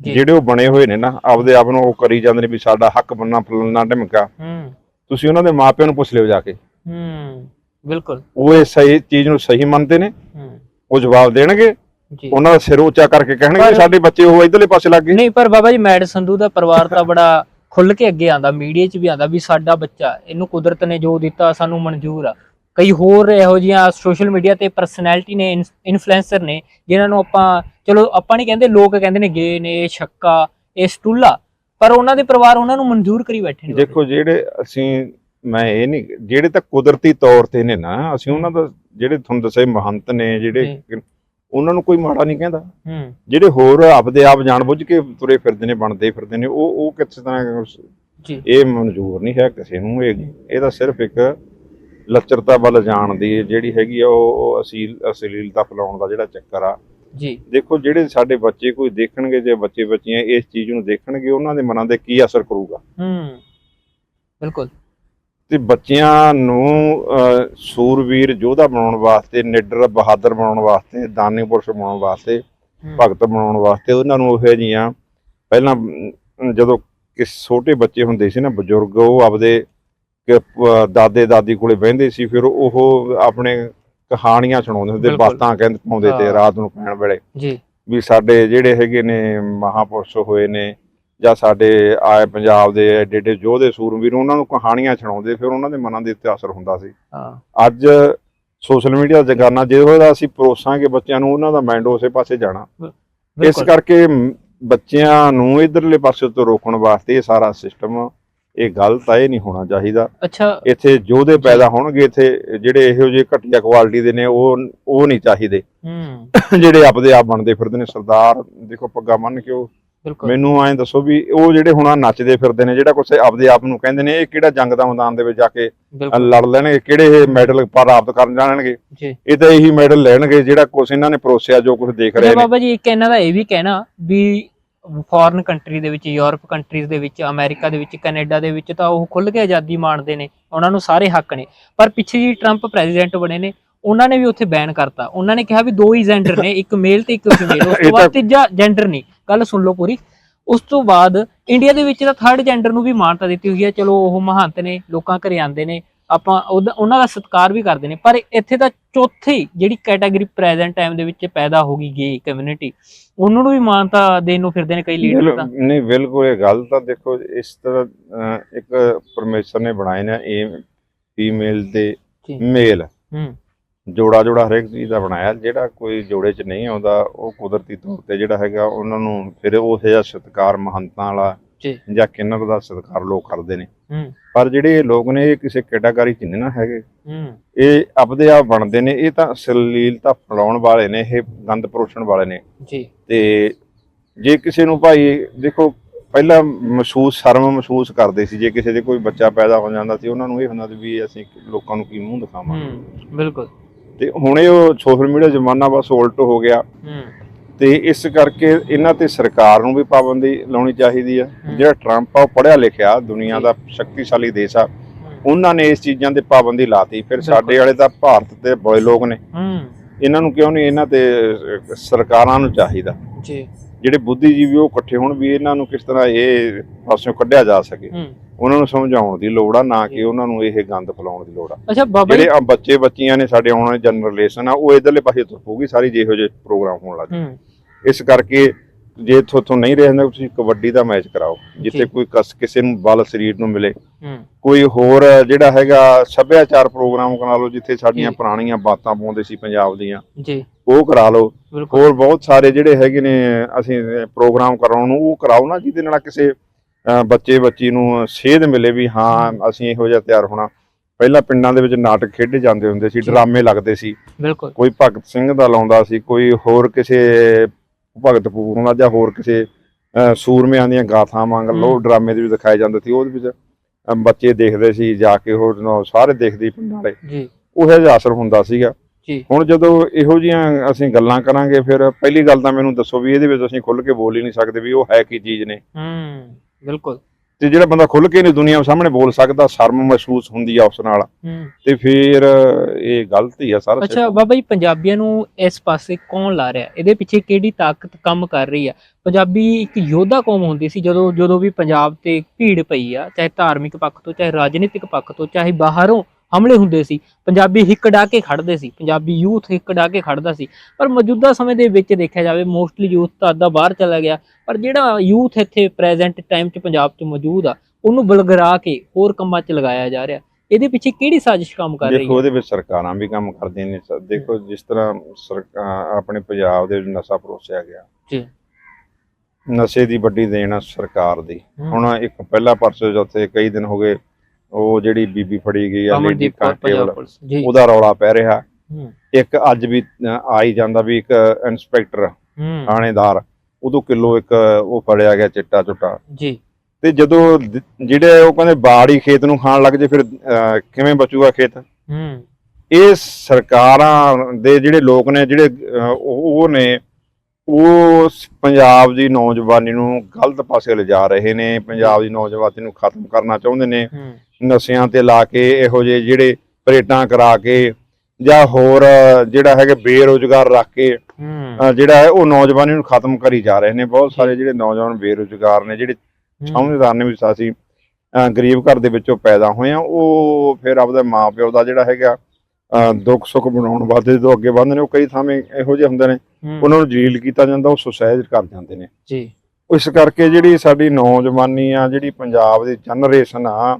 ਜਿਹੜੇ ਉਹ ਬਣੇ ਹੋਏ ਨੇ ਨਾ ਆਪਦੇ ਆਪ ਨੂੰ ਉਹ ਕਰੀ ਜਾਂਦੇ ਨੇ ਵੀ ਸਾਡਾ ਹੱਕ ਬੰਨਾ ਫਲਣਾ ਢਮਕਾ। ਹੂੰ। ਤੁਸੀਂ ਉਹਨਾਂ ਦੇ ਮਾਪਿਆਂ ਨੂੰ ਪੁੱਛ ਲਿਓ ਜਾ ਕੇ। ਹੂੰ ਬਿਲਕੁਲ। ਉਹ ਇਹ ਸਹੀ ਚੀਜ਼ ਨੂੰ ਸਹੀ ਮੰਨਦੇ ਨੇ। ਹੂੰ। ਉਹ ਜਵਾਬ ਦੇਣਗੇ। ਜੀ। ਉਹਨਾਂ ਦਾ ਸਿਰ ਉੱਚਾ ਕਰਕੇ ਕਹਿਣਗੇ ਸਾਡੇ ਬੱਚੇ ਉਹ ਇਧਰਲੇ ਪਾਸੇ ਲੱਗ ਗਏ। ਨਹੀਂ ਪਰ ਬਾਬਾ ਜੀ ਮੈਡ ਸੰਧੂ ਦਾ ਪਰਿਵਾਰ ਤਾਂ ਬੜਾ ਖੁੱਲ ਕੇ ਅੱਗੇ ਆਂਦਾ ਮੀਡੀਆ 'ਚ ਵੀ ਆਂਦਾ ਵੀ ਸਾਡਾ ਬੱਚਾ ਇਹਨੂੰ ਕੁਦਰਤ ਨੇ ਜੋ ਦਿੱਤਾ ਸਾਨੂੰ ਮਨਜ਼ੂਰ ਆ। ਕਈ ਹੋਰ ਇਹੋ ਜਿਹੀਆਂ ਸੋਸ਼ਲ ਮੀਡੀਆ ਤੇ ਪਰਸਨੈਲਿਟੀ ਨੇ ਇਨਫਲੂਐਂਸਰ ਨੇ ਜਿਨ੍ਹਾਂ ਨੂੰ ਆਪਾਂ ਚਲੋ ਆਪਾਂ ਨਹੀਂ ਕਹਿੰਦੇ ਲੋਕ ਕਹਿੰਦੇ ਨੇ ਗੇ ਨੇ ਛੱਕਾ ਇਹ ਸਟੂਲਾ ਪਰ ਉਹਨਾਂ ਦੇ ਪਰਿਵਾਰ ਉਹਨਾਂ ਨੂੰ ਮਨਜ਼ੂਰ ਕਰੀ ਬੈਠੇ ਨੇ ਦੇਖੋ ਜਿਹੜੇ ਅਸੀਂ ਮੈਂ ਇਹ ਨਹੀਂ ਜਿਹੜੇ ਤਾਂ ਕੁਦਰਤੀ ਤੌਰ ਤੇ ਨੇ ਨਾ ਅਸੀਂ ਉਹਨਾਂ ਦਾ ਜਿਹੜੇ ਤੁਹਾਨੂੰ ਦੱਸੇ ਮਹੰਤ ਨੇ ਜਿਹੜੇ ਉਹਨਾਂ ਨੂੰ ਕੋਈ ਮਾੜਾ ਨਹੀਂ ਕਹਿੰਦਾ। ਜਿਹੜੇ ਹੋਰ ਆਪਦੇ ਆਪ ਜਾਣਬੁੱਝ ਕੇ ਤੁਰੇ ਫਿਰਦੇ ਨੇ ਬਣਦੇ ਫਿਰਦੇ ਨੇ ਉਹ ਉਹ ਕਿਸੇ ਤਰ੍ਹਾਂ ਜੀ। ਇਹ ਮਨਜ਼ੂਰ ਨਹੀਂ ਹੈ ਕਿਸੇ ਨੂੰ ਇਹ ਇਹ ਤਾਂ ਸਿਰਫ ਇੱਕ ਲੱਚਰਤਾ ਵੱਲ ਜਾਣ ਦੀ ਜਿਹੜੀ ਹੈਗੀ ਆ ਉਹ ਅਸੀਲ ਅਸ਼ਲੀਲਤਾ ਫੈਲਾਉਣ ਦਾ ਜਿਹੜਾ ਚੱਕਰ ਆ। ਜੀ। ਦੇਖੋ ਜਿਹੜੇ ਸਾਡੇ ਬੱਚੇ ਕੋਈ ਦੇਖਣਗੇ ਜੇ ਬੱਚੇ ਬੱਚੀਆਂ ਇਸ ਚੀਜ਼ ਨੂੰ ਦੇਖਣਗੇ ਉਹਨਾਂ ਦੇ ਮਨਾਂ ਤੇ ਕੀ ਅਸਰ ਕਰੂਗਾ? ਹੂੰ। ਬਿਲਕੁਲ। ਤੇ ਬੱਚਿਆਂ ਨੂੰ ਸੂਰਵੀਰ ਯੋਧਾ ਬਣਾਉਣ ਵਾਸਤੇ ਨਿਡਰ ਬਹਾਦਰ ਬਣਾਉਣ ਵਾਸਤੇ ਦਾਨੀ ਪੁਰਸ਼ ਬਣਾਉਣ ਵਾਸਤੇ ਭਗਤ ਬਣਾਉਣ ਵਾਸਤੇ ਉਹਨਾਂ ਨੂੰ ਉਹੋ ਜਿਹੀਆਂ ਪਹਿਲਾਂ ਜਦੋਂ ਕਿ ਛੋਟੇ ਬੱਚੇ ਹੁੰਦੇ ਸੀ ਨਾ ਬਜ਼ੁਰਗ ਉਹ ਆਪਦੇ ਦਾਦੇ ਦਾਦੀ ਕੋਲੇ ਬਹਿੰਦੇ ਸੀ ਫਿਰ ਉਹ ਆਪਣੇ ਕਹਾਣੀਆਂ ਸੁਣਾਉਂਦੇ ਹੁੰਦੇ। ਬਾਤਾਂ ਕਹਿੰਦੇ ਪਾਉਂਦੇ ਤੇ। ਰਾਤ ਨੂੰ ਪੈਣ ਵੇਲੇ। ਜੀ। ਵੀ ਸਾਡੇ ਜਿਹੜੇ ਹੈਗੇ ਨੇ ਮਹਾਪੁਰਸ਼ ਹੋਏ ਨੇ ਜਾਂ ਸਾਡੇ ਆਏ ਪੰਜਾਬ ਦੇ ਏਡੇ ਏਡੇ ਯੋਧੇ ਸੂਰਵੀਰ ਉਹਨਾਂ ਨੂੰ ਕਹਾਣੀਆਂ ਸੁਣਾਉਂਦੇ ਫਿਰ ਉਹਨਾਂ ਦੇ ਮਨਾਂ ਦੇ ਉੱਤੇ ਅਸਰ ਹੁੰਦਾ ਸੀ। ਹਾਂ। ਅੱਜ ਸੋਸ਼ਲ ਮੀਡੀਆ ਕਰਨਾ ਜਿਹੋ ਜਿਹਾ ਅਸੀਂ ਪਰੋਸਾਂਗੇ ਬੱਚਿਆਂ ਨੂੰ ਉਹਨਾਂ ਦਾ ਮਾਈਂਡ ਉਸੇ ਪਾਸੇ ਜਾਣਾ। ਇਸ ਕਰਕੇ ਬੱਚਿਆਂ ਨੂੰ ਇਧਰਲੇ ਪਾਸੇ ਤੋਂ ਰੋਕਣ ਵਾਸਤੇ ਇਹ ਸਾਰਾ ਸਿਸਟਮ ਇਹ ਗਲਤ ਆ ਇਹ ਨਹੀਂ ਹੋਣਾ ਚਾਹੀਦਾ। ਅੱਛਾ। ਇੱਥੇ ਯੋਧੇ ਪੈਦਾ ਹੋਣਗੇ ਇੱਥੇ ਜਿਹੜੇ ਇਹੋ ਜਿਹੇ ਘਟੀਆ ਕੁਆਲਿਟੀ ਦੇ ਨੇ ਉਹ ਉਹ ਨਹੀਂ ਚਾਹੀਦੇ। ਹੂੰ। ਜਿਹੜੇ ਆਪਦੇ ਆਪ ਬਣਦੇ ਫਿਰਦੇ ਨੇ ਸਰਦਾਰ ਦੇਖੋ ਪੱਗਾ ਮੰਨ ਕੇ ਉਹ। ਮੈਨੂੰ ਐਂ ਦੱਸੋ ਵੀ ਉਹ ਜਿਹੜੇ ਹੁਣ ਨੱਚਦੇ ਫਿਰਦੇ ਨੇ ਜਿਹੜਾ ਕੁਛ ਆਪਦੇ ਆਪ ਨੂੰ ਕਹਿੰਦੇ ਨੇ ਇਹ ਕਿਹੜਾ ਜੰਗ ਦਾ ਮੈਦਾਨ ਦੇ ਵਿੱਚ ਜਾ ਕੇ ਲੜ ਲੈਣਗੇ? ਕਿਹੜੇ ਇਹ ਮੈਡਲ ਪ੍ਰਾਪਤ ਕਰਨ ਜਾਣਗੇ? ਇਹ ਤਾਂ ਇਹੀ ਮੈਡਲ ਲੈਣਗੇ ਜਿਹੜਾ ਕੁਛ ਇਹਨਾਂ ਨੇ ਪਰੋਸਿਆ ਜੋ ਕੁਛ ਦੇਖ ਰਹੇ ਨੇ। ਬਾਬਾ ਜੀ ਇੱਕ ਇਹਨਾਂ ਦਾ ਇਹ ਵੀ ਕਹਿਣਾ ਵੀ ਫੋਰਨ ਕੰਟਰੀ ਦੇ ਵਿੱਚ ਯੂਰਪ ਕੰਟਰੀਜ਼ ਦੇ ਵਿੱਚ ਅਮਰੀਕਾ ਦੇ ਵਿੱਚ ਕੈਨੇਡਾ ਦੇ ਵਿੱਚ ਤਾਂ ਉਹ ਖੁੱਲ੍ਹ ਕੇ ਆਜ਼ਾਦੀ ਮਾਣਦੇ ਨੇ। ਉਹਨਾਂ ਨੂੰ ਸਾਰੇ ਹੱਕ ਨੇ। ਪਰ ਪਿੱਛੇ ਜੀ ਟਰੰਪ ਪ੍ਰੈਜ਼ੀਡੈਂਟ ਬਣੇ ਨੇ ਉਹਨਾਂ ਨੇ ਵੀ ਉੱਥੇ ਬੈਨ ਕਰਤਾ। ਉਹਨਾਂ ਨੇ ਕਿਹਾ ਵੀ ਦੋ ਹੀ ਜੈਂਡਰ ਨੇ ਇੱਕ ਮੇਲ ਤੇ ਇੱਕ ਫੀਮੇਲ ਉਸ ਤੋਂ ਬਾਅਦ ਤੀਜਾ ਜੈਂਡਰ ਨਹੀਂ। ਗੱਲ ਸੁਣ ਲਓ ਪੂਰੀ। ਉਸ ਤੋਂ ਬਾਅਦ ਇੰਡੀਆ ਦੇ ਵਿੱਚ ਤਾਂ ਥਰਡ ਜੈਂਡਰ ਨੂੰ ਵੀ ਮਾਨਤਾ ਦਿੱਤੀ ਹੋਈ ਹੈ। ਚਲੋ ਉਹ ਮਹੰਤ ਨੇ ਲੋਕਾਂ ਘਰੇ ਆਉਂਦੇ ਨੇ। ਆਪਾਂ ਉਹਨਾਂ ਦਾ ਸਤਿਕਾਰ ਵੀ ਕਰਦੇ ਨੇ। ਪਰ ਇੱਥੇ ਤਾਂ ਚੌਥੀ ਜਿਹੜੀ ਕੈਟਾਗਰੀ ਪ੍ਰੈਜ਼ੈਂਟ ਟਾਈਮ ਦੇ ਵਿੱਚ ਪੈਦਾ ਹੋ ਗਈ ਗੇ ਕਮਿਊਨਿਟੀ ਉਹਨਾਂ ਨੂੰ ਵੀ ਮਾਨਤਾ ਦੇਣ ਨੂੰ ਫਿਰਦੇ ਨੇ ਕਈ ਲੀਡਰ ਤਾਂ। ਨਹੀਂ ਬਿਲਕੁਲ ਇਹ ਗੱਲ ਤਾਂ ਦੇਖੋ ਇਸ ਤਰ੍ਹਾਂ ਅਹ, ਇੱਕ ਪਰਮੇਸ਼ਰ ਨੇ ਬਣਾਏ ਨੇ ਇਹ ਫੀਮੇਲ ਤੇ ਜੀ। ਮੇਲ ਹੂੰ। ਜੋੜਾ ਜੋੜਾ ਹਰੇਕ ਚੀਜ਼ ਦਾ ਬਣਾਇਆ ਜਿਹੜਾ ਕੋਈ ਜੋੜੇ 'ਚ ਨਹੀਂ ਆਉਂਦਾ ਉਹ ਕੁਦਰਤੀ ਤੌਰ ਤੇ ਜਿਹੜਾ ਹੈਗਾ ਉਹਨਾਂ ਨੂੰ ਫਿਰ ਉਹ ਜਿਹਾ ਸਤਿਕਾਰ ਮਹੰਤਾਂ ਵਾਲਾ ਜੀ। ਜਾਂ ਕਿੰਨਰ ਦਾ ਸਤਿਕਾਰ ਲੋਕ ਕਰਦੇ ਨੇ। ਹੂੰ। ਪਰ ਜਿਹੜੇ ਲੋਕ ਨੇ ਇਹ ਕਿਸੇ ਕੈਟਾਗਰੀ 'ਚ ਨਹੀਂ ਨਾ ਹੈਗੇ। ਹੂੰ। ਇਹ ਆਪਦੇ ਆਪ ਬਣਦੇ ਨੇ ਇਹ ਤਾਂ ਸਲੀਲਤਾ ਫਲਾਉਣ ਵਾਲੇ ਨੇ ਇਹ ਗੰਦ ਪਰੋਸ਼ਣ ਵਾਲੇ ਨੇ। ਜੀ। ਤੇ ਜੇ ਕਿਸੇ ਨੂੰ ਭਾਈ ਦੇਖੋ ਪਹਿਲਾਂ ਮਹਿਸੂਸ ਸ਼ਰਮ ਮਹਿਸੂਸ ਕਰਦੇ ਸੀ ਜੇ ਕਿਸੇ ਦੇ ਕੋਈ ਬੱਚਾ ਪੈਦਾ ਹੋ ਜਾਂਦਾ ਸੀ ਉਹਨਾਂ ਨੂੰ ਇਹ ਹੁੰਦਾ ਸੀ ਵੀ ਅਸੀਂ ਲੋਕਾਂ ਨੂੰ ਕੀ ਮੂੰਹ ਦਿਖਾਵਾਂਗੇ। ਹੂੰ ਬਿਲਕੁਲ। ਤੇ ਹੁਣ ਇਹ ਸੋਸ਼ਲ ਮੀਡੀਆ ਜ਼ਮਾਨਾ ਬਸ ਉਲਟ ਹੋ ਗਿਆ। ਹੂੰ। ਤੇ ਇਸ ਕਰਕੇ ਇਹਨਾਂ ਤੇ ਸਰਕਾਰ ਨੂੰ ਵੀ ਪਾਬੰਦੀ ਲਾਉਣੀ ਚਾਹੀਦੀ ਆ। ਜਿਹੜਾ ਟਰੰਪ ਆ ਉਹ ਪੜਿਆ ਲਿਖਿਆ ਦੁਨੀਆ ਦਾ ਸ਼ਕਤੀਸ਼ਾਲੀ ਦੇਸ਼ ਆ। ਉਹਨਾਂ ਨੇ ਇਸ ਚੀਜ਼ਾਂ ਤੇ ਪਾਬੰਦੀ ਲਾਤੀ। ਫਿਰ ਸਾਡੇ ਵਾਲੇ ਤਾਂ ਭਾਰਤ ਦੇ ਬੜੇ ਲੋਕ ਨੇ। ਇਹਨਾਂ ਨੂੰ ਕਿਉਂ ਨਹੀਂ ਇਹਨਾਂ ਤੇ ਸਰਕਾਰਾਂ ਨੂੰ ਚਾਹੀਦਾ? ਜੀ। ਜਿਹੜੇ ਬੁੱਧੀਜੀਵੀ ਉਹ ਇਕੱਠੇ ਹੋਣ ਵੀ ਇਹਨਾਂ ਨੂੰ ਕਿਸ ਤਰ੍ਹਾਂ ਇਹ ਪਾਸਿਓਂ ਕੱਢਿਆ ਜਾ ਸਕੇ। ਉਹਨਾਂ ਨੂੰ ਸਮਝਾਉਣ ਦੀ ਲੋੜ ਆ ਨਾ ਕਿ ਉਹਨਾਂ ਨੂੰ ਇਹ ਗੰਦ ਫੈਲਾਉਣ ਦੀ ਲੋੜ ਆ। ਅੱਛਾ ਬਾਬਾ ਜਿਹੜੇ ਆ ਬੱਚੇ ਬੱਚੀਆਂ ਨੇ ਸਾਡੇ ਆਉਣ ਵਾਲੀ ਜਨਰੇਸ਼ਨ ਆ ਉਹ ਇਧਰਲੇ ਪਾਸੇ ਤੁਰ ਪਊਗੀ ਸਾਰੀ ਜਿਹੋ ਜਿਹੇ ਪ੍ਰੋਗਰਾਮ ਹੋਣ ਲੱਗ ਇਸ ਕਰਕੇ ਜੇ ਤੁਹਾਥੋਂ ਨਹੀਂ ਰਹਿੰਦਾ ਤੁਸੀਂ ਕਬੱਡੀ ਦਾ ਮੈਚ ਕਰਾਓ। ਜਿੱਥੇ। ਕੋਈ ਕਸ ਕਿਸੇ ਨੂੰ ਬਲ ਸਰੀਰ ਨੂੰ ਮਿਲੇ। ਕੋਈ ਹੋਰ ਜਿਹੜਾ ਹੈਗਾ ਸੱਭਿਆਚਾਰ ਪ੍ਰੋਗਰਾਮ ਕਰਾ ਲਓ ਜਿੱਥੇ ਸਾਡੀਆਂ। ਪੁਰਾਣੀਆਂ ਬਾਤਾਂ ਪਾਉਂਦੇ ਸੀ ਪੰਜਾਬ ਦੀਆਂ। ਜੀ। ਉਹ ਕਰਾ ਲਓ। ਹੋਰ ਬਹੁਤ ਸਾਰੇ ਜਿਹੜੇ ਹੈਗੇ ਨੇ ਅਸੀਂ ਪ੍ਰੋਗਰਾਮ ਕਰਾਉਣ ਨੂੰ ਉਹ ਕਰਾਓ ਨਾ ਜਿਹਦੇ ਨਾਲ ਕਿਸੇ ਬੱਚੇ ਬੱਚੀ ਨੂੰ ਸੇਧ ਮਿਲੇ ਵੀ ਹਾਂ ਅਸੀਂ ਇਹੋ ਜਿਹਾ ਤਿਆਰ ਹੋਣਾ। ਪਹਿਲਾਂ ਪਿੰਡਾਂ ਦੇ ਵਿੱਚ ਨਾਟਕ ਖੇਡੇ ਜਾਂਦੇ ਹੁੰਦੇ ਸੀ। ਡਰਾਮੇ ਲੱਗਦੇ ਸੀ। ਬਿਲਕੁਲ। ਕੋਈ ਭਗਤ ਸਿੰਘ ਦਾ ਲਾਉਂਦਾ ਸੀ ਕੋਈ ਹੋਰ ਕਿਸੇ ਭਗਤ ਪੂਰਨ ਦਾ ਜਾਂ ਹੋਰ ਕਿਸੇ ਸੂਰਮਿਆਂ ਦੀਆਂ ਗਾਥਾਂ ਮੰਗ ਲਓ ਹਮ। ਡਰਾਮੇ ਦੇ ਵਿੱਚ ਦਿਖਾਏ ਜਾਂਦੇ ਸੀ। ਉਹਦੇ ਵਿੱਚ ਬੱਚੇ ਦੇਖਦੇ ਸੀ ਜਾ ਕੇ ਉਹ ਨਾ ਸਾਰੇ ਦੇਖਦੇ ਪਿੰਡਾਂ ਵਾਲੇ। ਜੀ। ਉਹ ਜਿਹਾ ਅਸਰ ਹੁੰਦਾ ਸੀਗਾ। ਜੀ। ਹੁਣ ਜਦੋਂ ਇਹੋ ਜੀਆਂ ਅਸੀਂ ਗੱਲਾਂ ਕਰਾਂਗੇ ਫਿਰ ਪਹਿਲੀ ਗੱਲ ਤਾਂ ਮੈਨੂੰ ਦੱਸੋ ਵੀ ਇਹਦੇ ਵਿੱਚ ਅਸੀਂ ਖੁੱਲ ਕੇ ਬੋਲ ਹੀ ਨਹੀਂ ਸਕਦੇ ਵੀ ਉਹ ਹੈ ਕੀ ਚੀਜ਼ ਨੇ। ਹੂੰ ਬਿਲਕੁਲ। ਤੇ ਜਿਹੜਾ ਬੰਦਾ ਖੁੱਲ ਕੇ ਨਹੀਂ ਦੁਨੀਆ ਸਾਹਮਣੇ ਬੋਲ ਸਕਦਾ ਸ਼ਰਮ ਮਹਿਸੂਸ ਹੁੰਦੀ ਆ ਉਸ ਨਾਲ। ਹੂੰ। ਤੇ ਫਿਰ ਇਹ ਗਲਤੀ ਆ ਸਾਰਾ ਅੱਛਾ ਬਾਬਾ ਜੀ ਪੰਜਾਬੀਆਂ ਨੂੰ ਇਸ ਪਾਸੇ ਕੌਣ ਲਾ ਰਿਹਾ? ਇਹਦੇ ਪਿੱਛੇ ਕਿਹੜੀ ਤਾਕਤ ਕੰਮ ਕਰ ਰਹੀ ਆ? ਪੰਜਾਬੀ ਇੱਕ ਯੋਧਾ ਕੌਮ ਹੁੰਦੀ ਸੀ ਜਦੋਂ ਜਦੋਂ ਵੀ ਪੰਜਾਬ ਤੇ ਭੀੜ ਪਈ ਆ ਚਾਹੇ ਧਾਰਮਿਕ ਪੱਖ ਤੋਂ ਚਾਹੇ ਰਾਜਨੀਤਿਕ ਪੱਖ ਤੋਂ ਚਾਹੇ ਬਾਹਰੋਂ ਹਮਲੇ ਹੁੰਦੇ ਸੀ। ਪੰਜਾਬੀ ਹਿੱਕ ਡਾ ਕੇ ਖੜਦੇ ਸੀ। ਪੰਜਾਬੀ ਯੂਥ ਹਿੱਕ ਡਾ ਕੇ ਖੜਦਾ ਸੀ। ਪਰ ਮੌਜੂਦਾ ਸਮੇਂ ਦੇ ਵਿੱਚ ਦੇਖਿਆ ਜਾਵੇ ਮੋਸਟਲੀ ਯੂਥ ਤਾਂ ਅੱਧਾ ਬਾਹਰ ਚਲਾ ਗਿਆ। ਪਰ ਜਿਹੜਾ ਯੂਥ ਇੱਥੇ ਪ੍ਰੈਜ਼ੈਂਟ ਟਾਈਮ 'ਚ ਪੰਜਾਬ 'ਚ ਮੌਜੂਦ ਆ ਉਹਨੂੰ ਬਲਗਰਾ ਕੇ ਹੋਰ ਕੰਮਾਂ 'ਚ ਲਗਾਇਆ ਜਾ ਰਿਹਾ। ਇਹਦੇ ਪਿੱਛੇ ਕਿਹੜੀ ਸਾਜ਼ਿਸ਼ ਕੰਮ ਕਰ ਰਹੀ ਦੇਖੋ ਹੈ? ਉਹਦੇ ਵਿੱਚ ਸਰਕਾਰਾਂ ਵੀ ਕੰਮ ਕਰਦੀਆਂ ਨੇ ਦੇਖੋ ਜਿਸ ਤਰ੍ਹਾਂ ਆਪਣੇ ਪੰਜਾਬ ਦੇ ਵਿੱਚ ਨਸ਼ਾ ਪਰੋਸਿਆ ਗਿਆ। ਜੀ। ਨਸ਼ੇ ਦੀ ਵੱਡੀ ਦੇਣ ਆ ਸਰਕਾਰ ਦੀ। ਹੁਣ ਇੱਕ ਪਹਿਲਾ ਪਰਸੋਂ ਜਿੱਥੇ ਕਈ ਦਿਨ ਹੋ ਗਏ ਉਹ ਜਿਹੜੀ ਬੀਬੀ ਫੜੀ ਗਈ ਆ lady Amandeep Kaur Punjab constable police. ਜੀ ਉਹਦਾ ਰੌਲਾ ਪੈ ਰਿਹਾ। ਹੂੰ। ਇੱਕ ਅੱਜ ਵੀ ਅ, ਆ ਹੀ ਜਾਂਦਾ ਵੀ ਇੱਕ ਇਨਸਪੈਕਟਰ ਹੂੰ। ਥਾਣੇਦਾਰ ਉਦੋਂ ਕਿਲੋ ਇੱਕ ਉਹ ਫੜਿਆ ਗਿਆ ਚਿੱਟਾ ਚੁੱਟਾ ਜੀ। ਤੇ ਜਦੋਂ ਦ- ਜਿਹੜੇ ਉਹ ਕਹਿੰਦੇ ਬਾੜੀ ਖੇਤ ਨੂੰ ਖਾਣ ਲੱਗ ਜੇ ਫਿਰ ਕਿਵੇਂ ਬਚੂਗਾ ਖੇਤ? ਹੂੰ। ਇਹ ਸਰਕਾਰਾਂ ਦੇ ਜਿਹੜੇ ਲੋਕ ਨੇ ਜਿਹੜੇ ਉਹ ਉਹ ਨੇ ਉਹ ਸ- ਪੰਜਾਬ ਦੀ ਨੌਜਵਾਨੀ ਨੂੰ ਗਲਤ ਪਾਸੇ ਲਿਜਾ ਰਹੇ ਨੇ ਪੰਜਾਬ ਦੀ ਨੌਜਵਾਨੀ ਨੂੰ ਖਤਮ ਕਰਨਾ ਚਾਹੁੰਦੇ ਨੇ। ਹੂੰ। ਨਸ਼ਿਆਂ ਤੇ ਲਾ ਕੇ ਇਹੋ ਜਿਹੇ ਜਿਹੜੇ ਪਰੇਡਾਂ ਕਰਾ ਕੇ ਜਾਂ ਹੋਰ ਜਿਹੜਾ ਹੈਗਾ ਬੇਰੋਜ਼ਗਾਰ ਰੱਖ ਕੇ ਜਿਹੜਾ ਹੈ ਉਹ ਨੌਜਵਾਨੀ ਨੂੰ ਖਤਮ ਕਰੀ ਜਾ ਰਹੇ ਨੇ। ਬਹੁਤ ਸਾਰੇ ਜਿਹੜੇ ਨੌਜਵਾਨ ਬੇਰੋਜ਼ਗਾਰ ਨੇ ਜਿਹੜੇ ਸਮਝਦਾਰ ਨੇ ਵੀ ਅ, ਗਰੀਬ ਘਰ ਦੇ ਵਿੱਚੋਂ ਪੈਦਾ ਹੋਏ ਆ ਉਹ ਫਿਰ ਆਪਦੇ ਮਾਪਿਓ ਦਾ ਜਿਹੜਾ ਹੈਗਾ ਦੁੱਖ ਸੁੱਖ ਬਣਾਉਣ ਵਾਸਤੇ ਜਦੋਂ ਅੱਗੇ ਵਧਦੇ ਨੇ ਉਹ ਕਈ ਥਾਵੇਂ ਇਹੋ ਜਿਹੇ ਹੁੰਦੇ ਨੇ ਉਹਨਾਂ ਨੂੰ ਜਲੀਲ ਕੀਤਾ ਜਾਂਦਾ ਉਹ ਸੁਸਾਇਡ ਕਰ ਜਾਂਦੇ ਨੇ। ਜੀ। ਇਸ ਕਰਕੇ ਜਿਹੜੀ ਸਾਡੀ ਨੌਜਵਾਨੀ ਆ ਜਿਹੜੀ ਪੰਜਾਬ ਦੀ ਜਨਰੇਸ਼ਨ ਆ